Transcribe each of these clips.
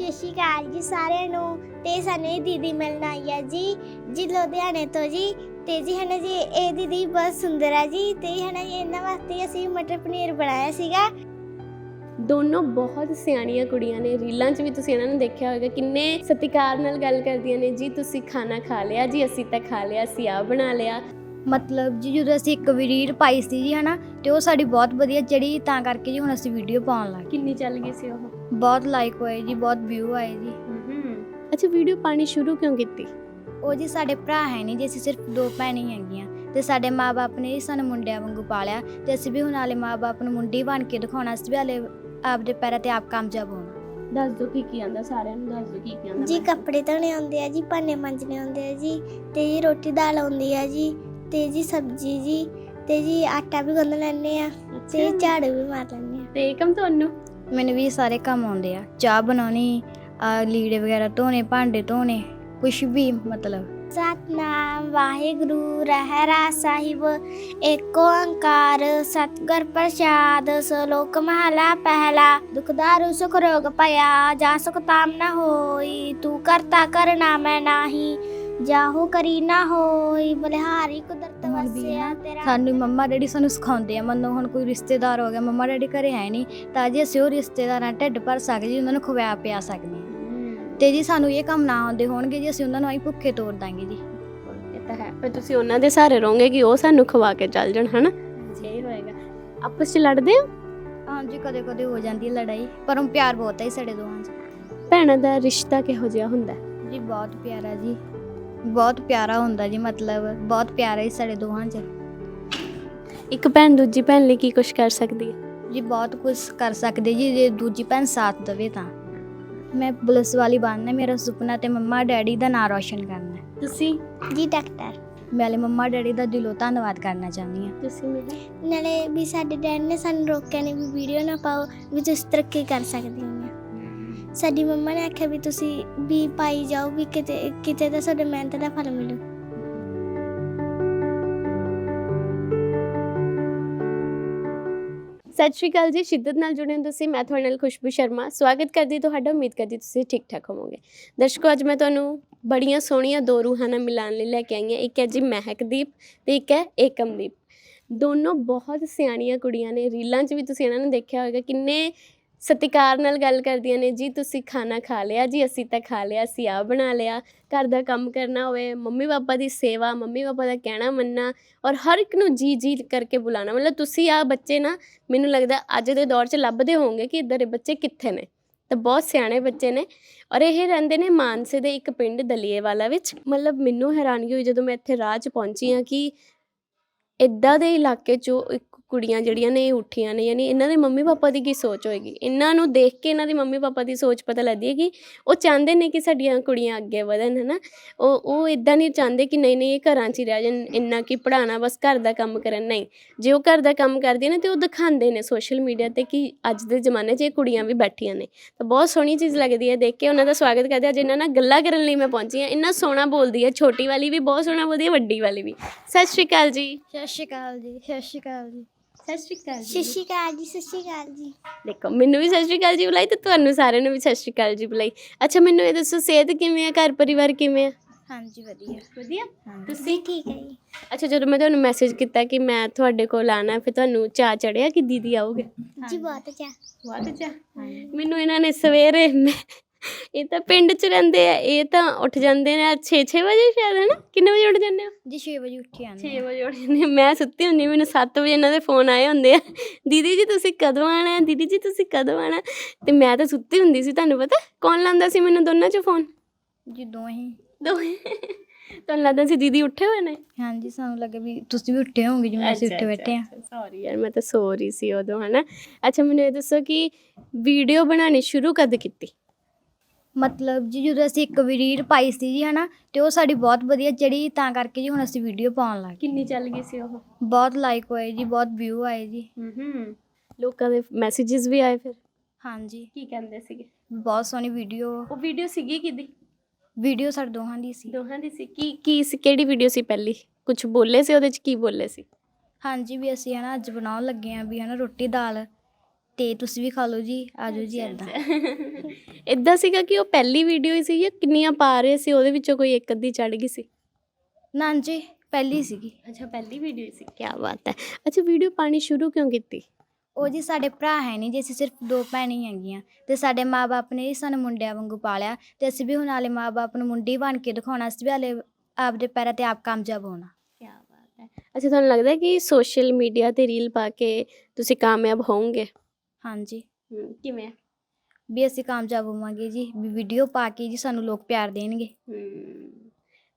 ਸਤਿ ਸ਼੍ਰੀ ਅਕਾਲ ਜੀ ਸਾਰਿਆਂ ਨੂੰ ਤੇ ਸਾਨੂੰ ਇਹ ਦੀਦੀ ਮਿਲਣ ਆਈ ਆ ਜੀ ਜੀ ਲੁਧਿਆਣੇ ਤੋਂ ਜੀ। ਤੇ ਜੀ ਹਨਾ ਜੀ ਇਹ ਦੀਦੀ ਬਹੁਤ ਸੁੰਦਰ ਆ ਜੀ ਤੇ ਹਨਾ ਜੀ ਇਹਨਾਂ ਵਾਸਤੇ ਅਸੀਂ ਮਟਰ ਪਨੀਰ ਬਣਾਇਆ ਸੀਗਾ। ਦੋਨੋਂ ਬਹੁਤ ਸਿਆਣੀਆਂ ਕੁੜੀਆਂ ਨੇ ਰੀਲਾਂ 'ਚ ਵੀ ਤੁਸੀਂ ਇਹਨਾਂ ਨੂੰ ਦੇਖਿਆ ਹੋਵੇਗਾ ਕਿੰਨੇ ਸਤਿਕਾਰ ਨਾਲ ਗੱਲ ਕਰਦੀਆਂ ਨੇ ਜੀ ਤੁਸੀਂ ਖਾਣਾ ਖਾ ਲਿਆ ਜੀ ਅਸੀਂ ਤਾਂ ਖਾ ਲਿਆ ਅਸੀਂ ਆ ਬਣਾ ਲਿਆ। ਮਤਲਬ ਜੀ ਜਦੋਂ ਅਸੀਂ ਇੱਕ ਵੀ ਰੀਲ ਪਾਈ ਸੀ ਜੀ ਹਨਾ ਤੇ ਉਹ ਸਾਡੀ ਬਹੁਤ ਵਧੀਆ ਚੜੀ ਤਾਂ ਕਰਕੇ ਜੀ ਹੁਣ ਅਸੀਂ ਵੀਡੀਓ ਪਾਉਣ ਲੱਗ ਕਿੰਨੀ ਚੱਲ ਗਈ ਸੀ ਉਹ? ਬਹੁਤ ਲਾਈਕ ਹੋਏ ਜੀ ਬਹੁਤ ਵਿਊ ਆਏ ਜੀ। ਅੱਛਾ ਵੀਡੀਓ ਪਾਣੀ ਸ਼ੁਰੂ ਕਿਉਂ ਕੀਤੀ? ਉਹ ਜੀ ਸਾਡੇ ਭਰਾ ਹੈ ਨਹੀਂ ਜੀ ਅਸੀਂ ਸਿਰਫ ਦੋ ਭੈਣਾਂ ਹੀ ਹੈਗੀਆਂ। ਤੇ ਸਾਡੇ ਮਾਪੇ ਨੇ ਜੀ ਸਾਨੂੰ ਮੁੰਡਿਆਂ ਵਾਂਗੂ ਪਾਲਿਆ ਤੇ ਅਸੀਂ ਵੀ ਹੁਣ ਵਾਲੇ ਮਾਪੇ ਨੂੰ ਮੁੰਡੀ ਬਣ ਕੇ ਦਿਖਾਉਣਾ ਅਸੀਂ ਵੀ ਹਾਲੇ ਆਪਦੇ ਪੈਰਾਂ ਤੇ ਆਪ ਕਾਮਯਾਬ ਹੋਣਾ। ਦੱਸ ਦੋ ਕੀ ਕੀ ਆਂਦਾ ਸਾਰਿਆਂ ਨੂੰ ਦੱਸ ਦੋ ਕੀ ਕੀ ਆਂਦਾ ਜੀ ਕੱਪੜੇ ਧੋਣੇ ਆਉਂਦੇ ਆ ਜੀ ਭਾਂਡੇ ਮਾਂਜਣੇ ਆਉਂਦੇ ਆ ਜੀ ਤੇ ਜੀ ਰੋਟੀ ਦਾਲ ਆਉਂਦੀ ਆ ਜੀ ਤੇ ਜੀ ਸਬਜ਼ੀ ਜੀ ਤੇ ਜੀ ਆਟਾ ਵੀ ਗੁੰਨ ਲੈਂਦੇ ਆ ਤੇ ਝਾੜੂ ਵੀ ਮਾਰ ਲੈਂਦੇ ਆ। ਤੇ ਏਕਮ ਤੁਹਾਨੂੰ? ਮੈਨੂੰ ਵੀ ਸਾਰੇ ਕੰਮ ਆਉਂਦੇ ਆ। ਚਾਹ ਬਣਾਉਣੀ, ਆ ਲੀੜੇ ਵਗੈਰਾ ਧੋਣੇ, ਭਾਂਡੇ ਧੋਣੇ ਕੁਝ ਵੀ ਮਤਲਬ। ਸਤਨਾਮ ਵਾਹਿਗੁਰੂ, ਰਹਿਰਾ ਸਾਹਿਬ, ਏਕ ਓੰਕਾਰ, ਸਤਿਗੁਰ ਪ੍ਰਸਾਦ, ਸ਼ਲੋਕ ਮਹਲਾ ਪਹਿਲਾ। ਦੁਖ ਦਾਰੂ, ਸੁਖ ਰੋਗ ਭਇਆ ਜਾ ਸੁਖ ਤਾਮ ਨ ਹੋਈ, ਤੂੰ ਕਰਤਾ ਕਰਨਾ ਮੈਂ ਨਾਹੀ। ਜਾਹੋ ਕਰੀ ਨਾ ਹੋਈ ਬਲਿਹਾਰੀ ਕੁਦਰਤ ਵਸਿਆ ਤੇਰਾ। ਸਾਨੂੰ ਮੰਮਾ ਡੈਡੀ ਸਾਨੂੰ ਸਿਖਾਉਂਦੇ ਆ ਮੰਨੋ ਹੁਣ ਕੋਈ ਰਿਸ਼ਤੇਦਾਰ ਹੋ ਗਿਆ ਮੰਮਾ ਡੈਡੀ ਘਰੇ ਹੈ ਨਹੀਂ ਤਾਂ ਜੀ ਅਸੀਂ ਉਹ ਰਿਸ਼ਤੇਦਾਰਾਂ ਢਿੱਡ ਭਰ ਸਕਦੇ ਜੀ ਉਹਨਾਂ ਨੂੰ ਖਵਾਇਆ ਪਿਆ ਸਕਦੇ ਹਾਂ। ਤੇ ਜੀ ਸਾਨੂੰ ਇਹ ਕੰਮ ਨਾ ਆਉਂਦੇ ਹੋਣਗੇ ਜੀ ਅਸੀਂ ਉਹਨਾਂ ਨੂੰ ਆਈ ਭੁੱਖੇ ਤੋੜ ਦਾਂਗੇ ਜੀ। ਇਹ ਤਾਂ ਹੈ ਪਰ ਤੁਸੀਂ ਉਹਨਾਂ ਦੇ ਸਹਾਰੇ ਰਹੋਗੇ ਕਿ ਉਹ ਸਾਨੂੰ ਖਵਾ ਕੇ ਚੱਲ ਜਾਣ ਹਨਾ? ਇਹ ਹੋਏਗਾ। ਆਪਸ 'ਚ ਲੜਦੇ ਹੋ? ਹਾਂਜੀ ਕਦੇ ਕਦੇ ਹੋ ਜਾਂਦੀ ਹੈ ਲੜਾਈ ਪਰ ਉਹ ਪਿਆਰ ਬਹੁਤ ਹੈ ਜੀ ਸਾਡੇ ਦੋਵਾਂ 'ਚ। ਭੈਣਾਂ ਦਾ ਰਿਸ਼ਤਾ ਕਿਹੋ ਜਿਹਾ ਹੁੰਦਾ? ਹੈ? ਜੀ ਬਹੁਤ ਪਿਆਰਾ ਜੀ। ਬਹੁਤ ਪਿਆਰਾ ਹੁੰਦਾ ਜੀ ਮਤਲਬ ਬਹੁਤ ਪਿਆਰਾ ਹੀ ਸਾਡੇ ਦੋਹਾਂ 'ਚ। ਇੱਕ ਭੈਣ ਦੂਜੀ ਭੈਣ ਲਈ ਕੀ ਕੁਝ ਕਰ ਸਕਦੀ ਹੈ? ਜੀ ਬਹੁਤ ਕੁਝ ਕਰ ਸਕਦੇ ਜੀ ਜੇ ਦੂਜੀ ਭੈਣ ਸਾਥ ਦੇਵੇ ਤਾਂ। ਮੈਂ ਪੁਲਿਸ ਵਾਲੀ ਬਣਨਾ ਮੇਰਾ ਸੁਪਨਾ ਤੇ ਮੰਮਾ ਡੈਡੀ ਦਾ ਨਾਂ ਰੌਸ਼ਨ ਕਰਨਾ। ਹੈ। ਤੁਸੀਂ? ਜੀ ਡਾਕਟਰ। ਮੈਂ ਵਾਲੇ ਮੰਮਾ ਡੈਡੀ ਦਾ ਦਿਲੋਂ ਧੰਨਵਾਦ ਕਰਨਾ ਚਾਹੁੰਦੀ ਹਾਂ। ਤੁਸੀਂ ਮੇਰੇ? ਨਾਲੇ ਵੀ ਸਾਡੇ ਡੈਡ ਨੇ ਸਾਨੂੰ ਰੋਕਿਆ ਨਹੀਂ ਵੀ ਵੀਡੀਓ ਨਾ ਪਾਓ ਵੀ ਤੁਸੀਂ ਤਰੱਕੀ ਕਰ ਸਕਦੇ ਹੋ। ਸਾਡੀ ਮੰਮਾ ਨੇ ਆਖਿਆ ਵੀ ਤੁਸੀਂ ਵੀ ਪਾਈ ਜਾਓ, ਵੀ ਕਿਤੇ ਕਿਤੇ ਤਾਂ ਤੁਹਾਡੇ ਮਿਹਨਤ ਦਾ ਫਲ ਮਿਲੂ। ਸਤਿ ਸ਼੍ਰੀ ਅਕਾਲ ਜੀ, ਸ਼ਿੱਦਤ ਨਾਲ ਜੁੜੇ ਹੋ ਤੁਸੀਂ, ਮੈਂ ਤੁਹਾਡੇ ਨਾਲ ਖੁਸ਼ਬੂ ਸ਼ਰਮਾ। ਸਵਾਗਤ ਕਰਦੀ ਤੁਹਾਡਾ, ਉਮੀਦ ਕਰਦੀ ਤੁਸੀਂ ਠੀਕ ਠਾਕ ਹੋਵੋਗੇ। ਦਰਸ਼ਕੋ, ਅੱਜ ਮੈਂ ਤੁਹਾਨੂੰ ਬੜੀਆਂ ਸੋਹਣੀਆਂ ਦੋ ਰੂਹਾਂ ਨਾਲ ਮਿਲਾਨ ਲਈ ਲੈ ਕੇ ਆਈ ਹਾਂ। ਇੱਕ ਹੈ ਜੀ ਮਹਿਕਦੀਪ ਤੇ ਇੱਕ ਹੈ ਏਕਮਦੀਪ। ਦੋਨੋਂ ਬਹੁਤ ਸਿਆਣੀਆਂ ਕੁੜੀਆਂ ਨੇ, ਰੀਲਾਂ 'ਚ ਵੀ ਤੁਸੀਂ ਇਹਨਾਂ ਨੂੰ ਦੇਖਿਆ ਹੋਵੇਗਾ ਕਿੰਨੇ ਸਤਿਕਾਰ ਨਾਲ ਗੱਲ ਕਰਦੀਆਂ ਨੇ, ਜੀ, ਤੁਸੀਂ ਖਾਣਾ ਖਾ ਲਿਆ ਜੀ, ਅਸੀਂ ਤਾਂ ਖਾ ਲਿਆ, ਅਸੀਂ ਆ ਬਣਾ ਲਿਆ। ਘਰ ਦਾ ਕੰਮ ਕਰਨਾ ਹੋਵੇ, ਮੰਮੀ ਪਾਪਾ ਦੀ ਸੇਵਾ, ਮੰਮੀ ਪਾਪਾ ਦਾ ਕਹਿਣਾ ਮੰਨਣਾ ਔਰ ਹਰ ਇੱਕ ਨੂੰ ਜੀ ਜੀ ਕਰਕੇ ਬੁਲਾਉਣਾ। ਮਤਲਬ ਤੁਸੀਂ ਆ ਬੱਚੇ ਨਾ, ਮੈਨੂੰ ਲੱਗਦਾ ਅੱਜ ਦੇ ਦੌਰ 'ਚ ਲੱਭਦੇ ਹੋਵੋਗੇ ਕਿ ਇੱਧਰ ਦੇ ਬੱਚੇ ਕਿੱਥੇ ਨੇ। ਤਾਂ ਬਹੁਤ ਸਿਆਣੇ ਬੱਚੇ ਨੇ ਔਰ ਇਹ ਰਹਿੰਦੇ ਨੇ ਮਾਨਸੇ ਦੇ ਇੱਕ ਪਿੰਡ ਦਲੀਏਵਾਲਾ ਵਿੱਚ। ਮਤਲਬ ਮੈਨੂੰ ਹੈਰਾਨਗੀ ਹੋਈ ਜਦੋਂ ਮੈਂ ਇੱਥੇ ਰਾਹ 'ਚ ਪਹੁੰਚੀ ਹਾਂ ਕਿ ਇੱਦਾਂ ਦੇ ਇਲਾਕੇ 'ਚੋਂ ਇੱਕ ਕੁੜੀਆਂ ਜਿਹੜੀਆਂ ਨੇ ਇਹ ਉੱਠੀਆਂ ਨੇ, ਯਾਨੀ ਇਹਨਾਂ ਦੇ ਮੰਮੀ ਪਾਪਾ ਦੀ ਕੀ ਸੋਚ ਹੋਏਗੀ? ਇਹਨਾਂ ਨੂੰ ਦੇਖ ਕੇ ਇਹਨਾਂ ਦੀ ਮੰਮੀ ਪਾਪਾ ਦੀ ਸੋਚ ਪਤਾ ਲੱਗਦੀ ਹੈ ਕਿ ਉਹ ਚਾਹੁੰਦੇ ਨੇ ਕਿ ਸਾਡੀਆਂ ਕੁੜੀਆਂ ਅੱਗੇ ਵਧਣ, ਹਨਾ? ਉਹ ਉਹ ਇਦਾਂ ਨਹੀਂ ਚਾਹੁੰਦੇ ਕਿ ਨਹੀਂ ਨਹੀਂ ਇਹ ਘਰਾਂ 'ਚ ਹੀ ਰਹਿ ਜਾਣ, ਇੰਨਾ ਕਿ ਪੜਾਣਾ ਬਸ ਘਰ ਦਾ ਕੰਮ ਕਰਨ। ਨਹੀਂ, ਜੇ ਉਹ ਘਰ ਦਾ ਕੰਮ ਕਰਦੀਆਂ ਨੇ ਤੇ ਉਹ ਦਿਖਾਉਂਦੇ ਨੇ ਸੋਸ਼ਲ ਮੀਡੀਆ ਤੇ ਕਿ ਅੱਜ ਦੇ ਜ਼ਮਾਨੇ 'ਚ ਇਹ ਕੁੜੀਆਂ ਵੀ ਬੈਠੀਆਂ ਨੇ। ਤਾਂ ਬਹੁਤ ਸੋਹਣੀ ਚੀਜ਼ ਲੱਗਦੀ ਹੈ, ਦੇਖ ਕੇ ਉਹਨਾਂ ਦਾ ਸਵਾਗਤ ਕਰਦੇ ਆ ਜਿਨ੍ਹਾਂ ਨਾਲ ਗੱਲਾਂ ਕਰਨ ਲਈ ਮੈਂ ਪਹੁੰਚੀ ਹਾਂ। ਇੰਨਾ ਸੋਹਣਾ ਬੋਲਦੀ ਹੈ, ਛੋਟੀ ਵਾਲੀ ਵੀ ਬਹੁਤ ਸੋਹਣਾ ਬੋਲਦੀ ਹੈ, ਵੱਡੀ ਵਾਲੀ ਵੀ। ਸਤਿ ਸ਼੍ਰੀ ਅਕਾਲ ਜੀ। ਸਤਿ ਸ਼੍ਰੀ ਅਕਾਲ ਜੀ, ਸਤਿ ਸ਼੍ਰੀ ਅਕਾਲ ਜੀ। ਸਤਿ ਸ਼੍ਰੀ ਅਕਾਲ ਸਤਿ ਸ਼੍ਰੀ ਅਕਾਲ ਜੀ ਸਤਿ ਸ਼੍ਰੀ ਅਕਾਲ ਜੀ। ਦੇਖੋ ਮੈਨੂੰ ਵੀ ਸਤਿ ਸ਼੍ਰੀ ਅਕਾਲ ਜੀ ਬੁਲਾਈ ਤੇ ਤੁਹਾਨੂੰ ਸਾਰਿਆਂ ਨੂੰ ਵੀ ਸਤਿ ਸ਼੍ਰੀ ਅਕਾਲ ਜੀ ਬੁਲਾਈ। ਅੱਛਾ ਮੈਨੂੰ ਇਹ ਦੱਸੋ ਸਿਹਤ ਕਿਵੇਂ ਆ? ਘਰ ਪਰਿਵਾਰ ਕਿਵੇਂ ਆ? ਹਾਂਜੀ ਵਧੀਆ। ਵਧੀਆ? ਤੁਸੀਂ? ਠੀਕ ਹੈ ਜੀ। ਅੱਛਾ ਜਦੋਂ ਮੈਂ ਤੁਹਾਨੂੰ ਮੈਸੇਜ ਕੀਤਾ ਕਿ ਮੈਂ ਤੁਹਾਡੇ ਕੋਲ ਆਣਾ ਫਿਰ ਤੁਹਾਨੂੰ ਚਾਹ ਚੜਿਆ ਕਿ ਦੀਦੀ ਆਓਗੇ ਜੀ ਬਹੁਤ ਅੱਛਾ ਬਹੁਤ ਅੱਛਾ ਮੈਨੂੰ ਇਹਨਾਂ ਨੇ ਸਵੇਰੇ ਮੈਂ- ਇਹ ਤਾਂ ਪਿੰਡ 'ਚ ਰਹਿੰਦੇ ਆ ਇਹ ਤਾਂ ਉੱਠ ਜਾਂਦੇ ਨੇ 6-6 ਵਜੇ ਸ਼ਾਇਦ ਹੈ ਨਾ? ਕਿੰਨੇ ਵਜੇ ਉੱਠ ਜਾਂਦੇ ਹੋ? ਜੀ 6 ਵਜੇ ਉੱਠੀ ਆਂਦੇ 6 ਵਜੇ ਉੱਠ ਜਾਂਦੇ। ਮੈਂ ਸੁੱਤੀ ਹੁੰਦੀ ਮੈਨੂੰ 7 ਵਜੇ ਇਹਨਾਂ ਦੇ ਫੋਨ ਆਏ ਹੁੰਦੇ ਆ। ਦੀਦੀ ਜੀ ਤੁਸੀਂ ਕਦੋਂ ਆਣਾ ਦੀਦੀ ਜੀ ਤੁਸੀਂ ਕਦੋਂ ਆਣਾ ਤੇ ਮੈਂ ਤਾਂ ਸੁੱਤੀ ਹੁੰਦੀ ਸੀ ਤੁਹਾਨੂੰ ਪਤਾ? ਕੌਣ ਲਾਉਂਦਾ ਸੀ ਮੈਨੂੰ ਦੋਨਾਂ 'ਚ ਫੋਨ? ਜੀ ਦੋਹੇ। ਦੋਵੇਂ ਤੁਹਾਨੂੰ ਲੱਗਦਾ ਸੀ ਦੀਦੀ ਉੱਠੇ ਹੋਏ ਨੇ? ਹਾਂਜੀ ਸਾਨੂੰ ਲੱਗਾ ਵੀ ਤੁਸੀਂ ਵੀ ਉੱਠੇ ਹੋਵੋਗੇ ਜਿਵੇਂ ਅਸੀਂ ਉੱਠੇ ਬੈਠੇ ਆ ਸੌਰੀ ਯਾਰ ਮੈਂ ਤਾਂ ਸੋ ਰਹੀ ਸੀ ਉਦੋਂ ਹਨਾ ਅੱਛਾ ਮੈਨੂੰ ਇਹ ਦੱਸੋ ਕਿ ਵੀਡੀਓ ਬਣਾਉਣੀ ਸ਼ੁਰੂ ਕਦ ਕੀਤੀ? ਮਤਲਬ ਜੀ ਜਦੋਂ ਅਸੀਂ ਇੱਕ ਵੀ ਰੀਲ ਪਾਈ ਸੀ ਜੀ ਹਨਾ ਤੇ ਉਹ ਸਾਡੀ ਬਹੁਤ ਵਧੀਆ ਚੜੀ ਤਾਂ ਕਰਕੇ ਜੀ ਹੁਣ ਅਸੀਂ ਵੀਡੀਓ ਪਾਉਣ ਲੱਗ ਕਿੰਨੀ ਚੱਲ ਗਈ ਸੀ ਉਹ? ਬਹੁਤ ਲਾਈਕ ਹੋਏ ਜੀ ਬਹੁਤ ਵਿਊ ਆਏ ਜੀ। ਹੂੰ ਲੋਕਾਂ ਦੇ ਮੈਸੇजेस ਵੀ ਆਏ ਫਿਰ? ਹਾਂਜੀ। ਕੀ ਕਹਿੰਦੇ ਸੀਗੇ? ਬਹੁਤ ਸੋਹਣੀ ਵੀਡੀਓ ਉਹ ਵੀਡੀਓ ਸੀਗੀ ਕਿਦੀ ਵੀਡੀਓ ਸਾਡੇ ਦੋਹਾਂ ਦੀ ਸੀ। ਦੋਹਾਂ ਦੀ ਸੀ। ਕੀ ਕੀ ਸੀ ਕਿਹੜੀ ਵੀਡੀਓ ਸੀ ਪਹਿਲੀ? ਕੁਝ ਬੋਲੇ ਸੀ ਉਹਦੇ ਚ ਕੀ ਬੋਲੇ ਸੀ? ਹਾਂਜੀ ਵੀ ਅਸੀਂ ਹਨਾ ਅੱਜ ਬਣਾਉਣ ਲੱਗੇ ਆ ਵੀ ਹਨਾ ਰੋਟੀ ਦਾਲ। ਤੇ ਤੁਸੀਂ ਵੀ ਖਾ ਲਓ ਜੀ ਆਜੋ ਜੀ ਏਦਾਂ। ਇਦਾਂ ਸੀਗਾ ਕਿ ਉਹ ਪਹਿਲੀ ਵੀਡੀਓ ਹੀ ਸੀ ਜਾਂ ਕਿੰਨੀਆਂ ਪਾ ਰਹੇ ਸੀ ਉਹਦੇ ਵਿੱਚੋਂ ਕੋਈ ਇੱਕ ਅੱਧੀ ਚੜ ਗਈ ਸੀ? ਨਾਂ ਜੀ ਪਹਿਲੀ ਸੀਗੀ। ਅੱਛਾ ਪਹਿਲੀ ਵੀਡੀਓ ਸੀ। ਕੀ ਬਾਤ ਹੈ। ਅੱਛਾ ਵੀਡੀਓ ਪਾਣੀ ਸ਼ੁਰੂ ਕਿਉਂ ਕੀਤੀ? ਉਹ ਜੀ ਸਾਡੇ ਭਰਾ ਹੈ ਨਹੀਂ ਜੀ ਅਸੀਂ ਸਿਰਫ ਦੋ ਭੈਣਾਂ ਹੀ ਹੈਗੀਆਂ। ਤੇ ਸਾਡੇ ਮਾਪੇ ਨੇ ਜੀ ਸਾਨੂੰ ਮੁੰਡਿਆਂ ਵਾਂਗੂ ਪਾਲਿਆ ਤੇ ਅਸੀਂ ਵੀ ਹੁਣ ਵਾਲੇ ਮਾਪੇ ਨੂੰ ਮੁੰਡੀ ਬਣ ਕੇ ਦਿਖਾਉਣਾ ਅਸੀਂ ਵੀ ਹਾਲੇ ਆਪਦੇ ਪੈਰਾਂ ਤੇ ਆਪ ਕਾਮਯਾਬ ਹੋਣਾ। ਕੀ ਬਾਤ ਹੈ। ਅੱਛਾ ਤੁਹਾਨੂੰ ਲੱਗਦਾ ਹੈ ਕਿ ਸੋਸ਼ਲ ਮੀਡੀਆ ਤੇ ਰੀਲ ਪਾ ਕੇ ਤੁਸੀਂ ਕਾਮਯਾਬ ਹੋਵੋਗੇ? ਹਾਂਜੀ। ਹਮ, ਕਿਵੇਂ ਵੀ ਅਸੀਂ ਕਾਮਯਾਬ ਹੋਵਾਂਗੇ ਜੀ ਵੀ ਵੀਡੀਓ ਪਾ ਕੇ ਜੀ ਸਾਨੂੰ ਲੋਕ ਪਿਆਰ ਦੇਣਗੇ। ਹਮ,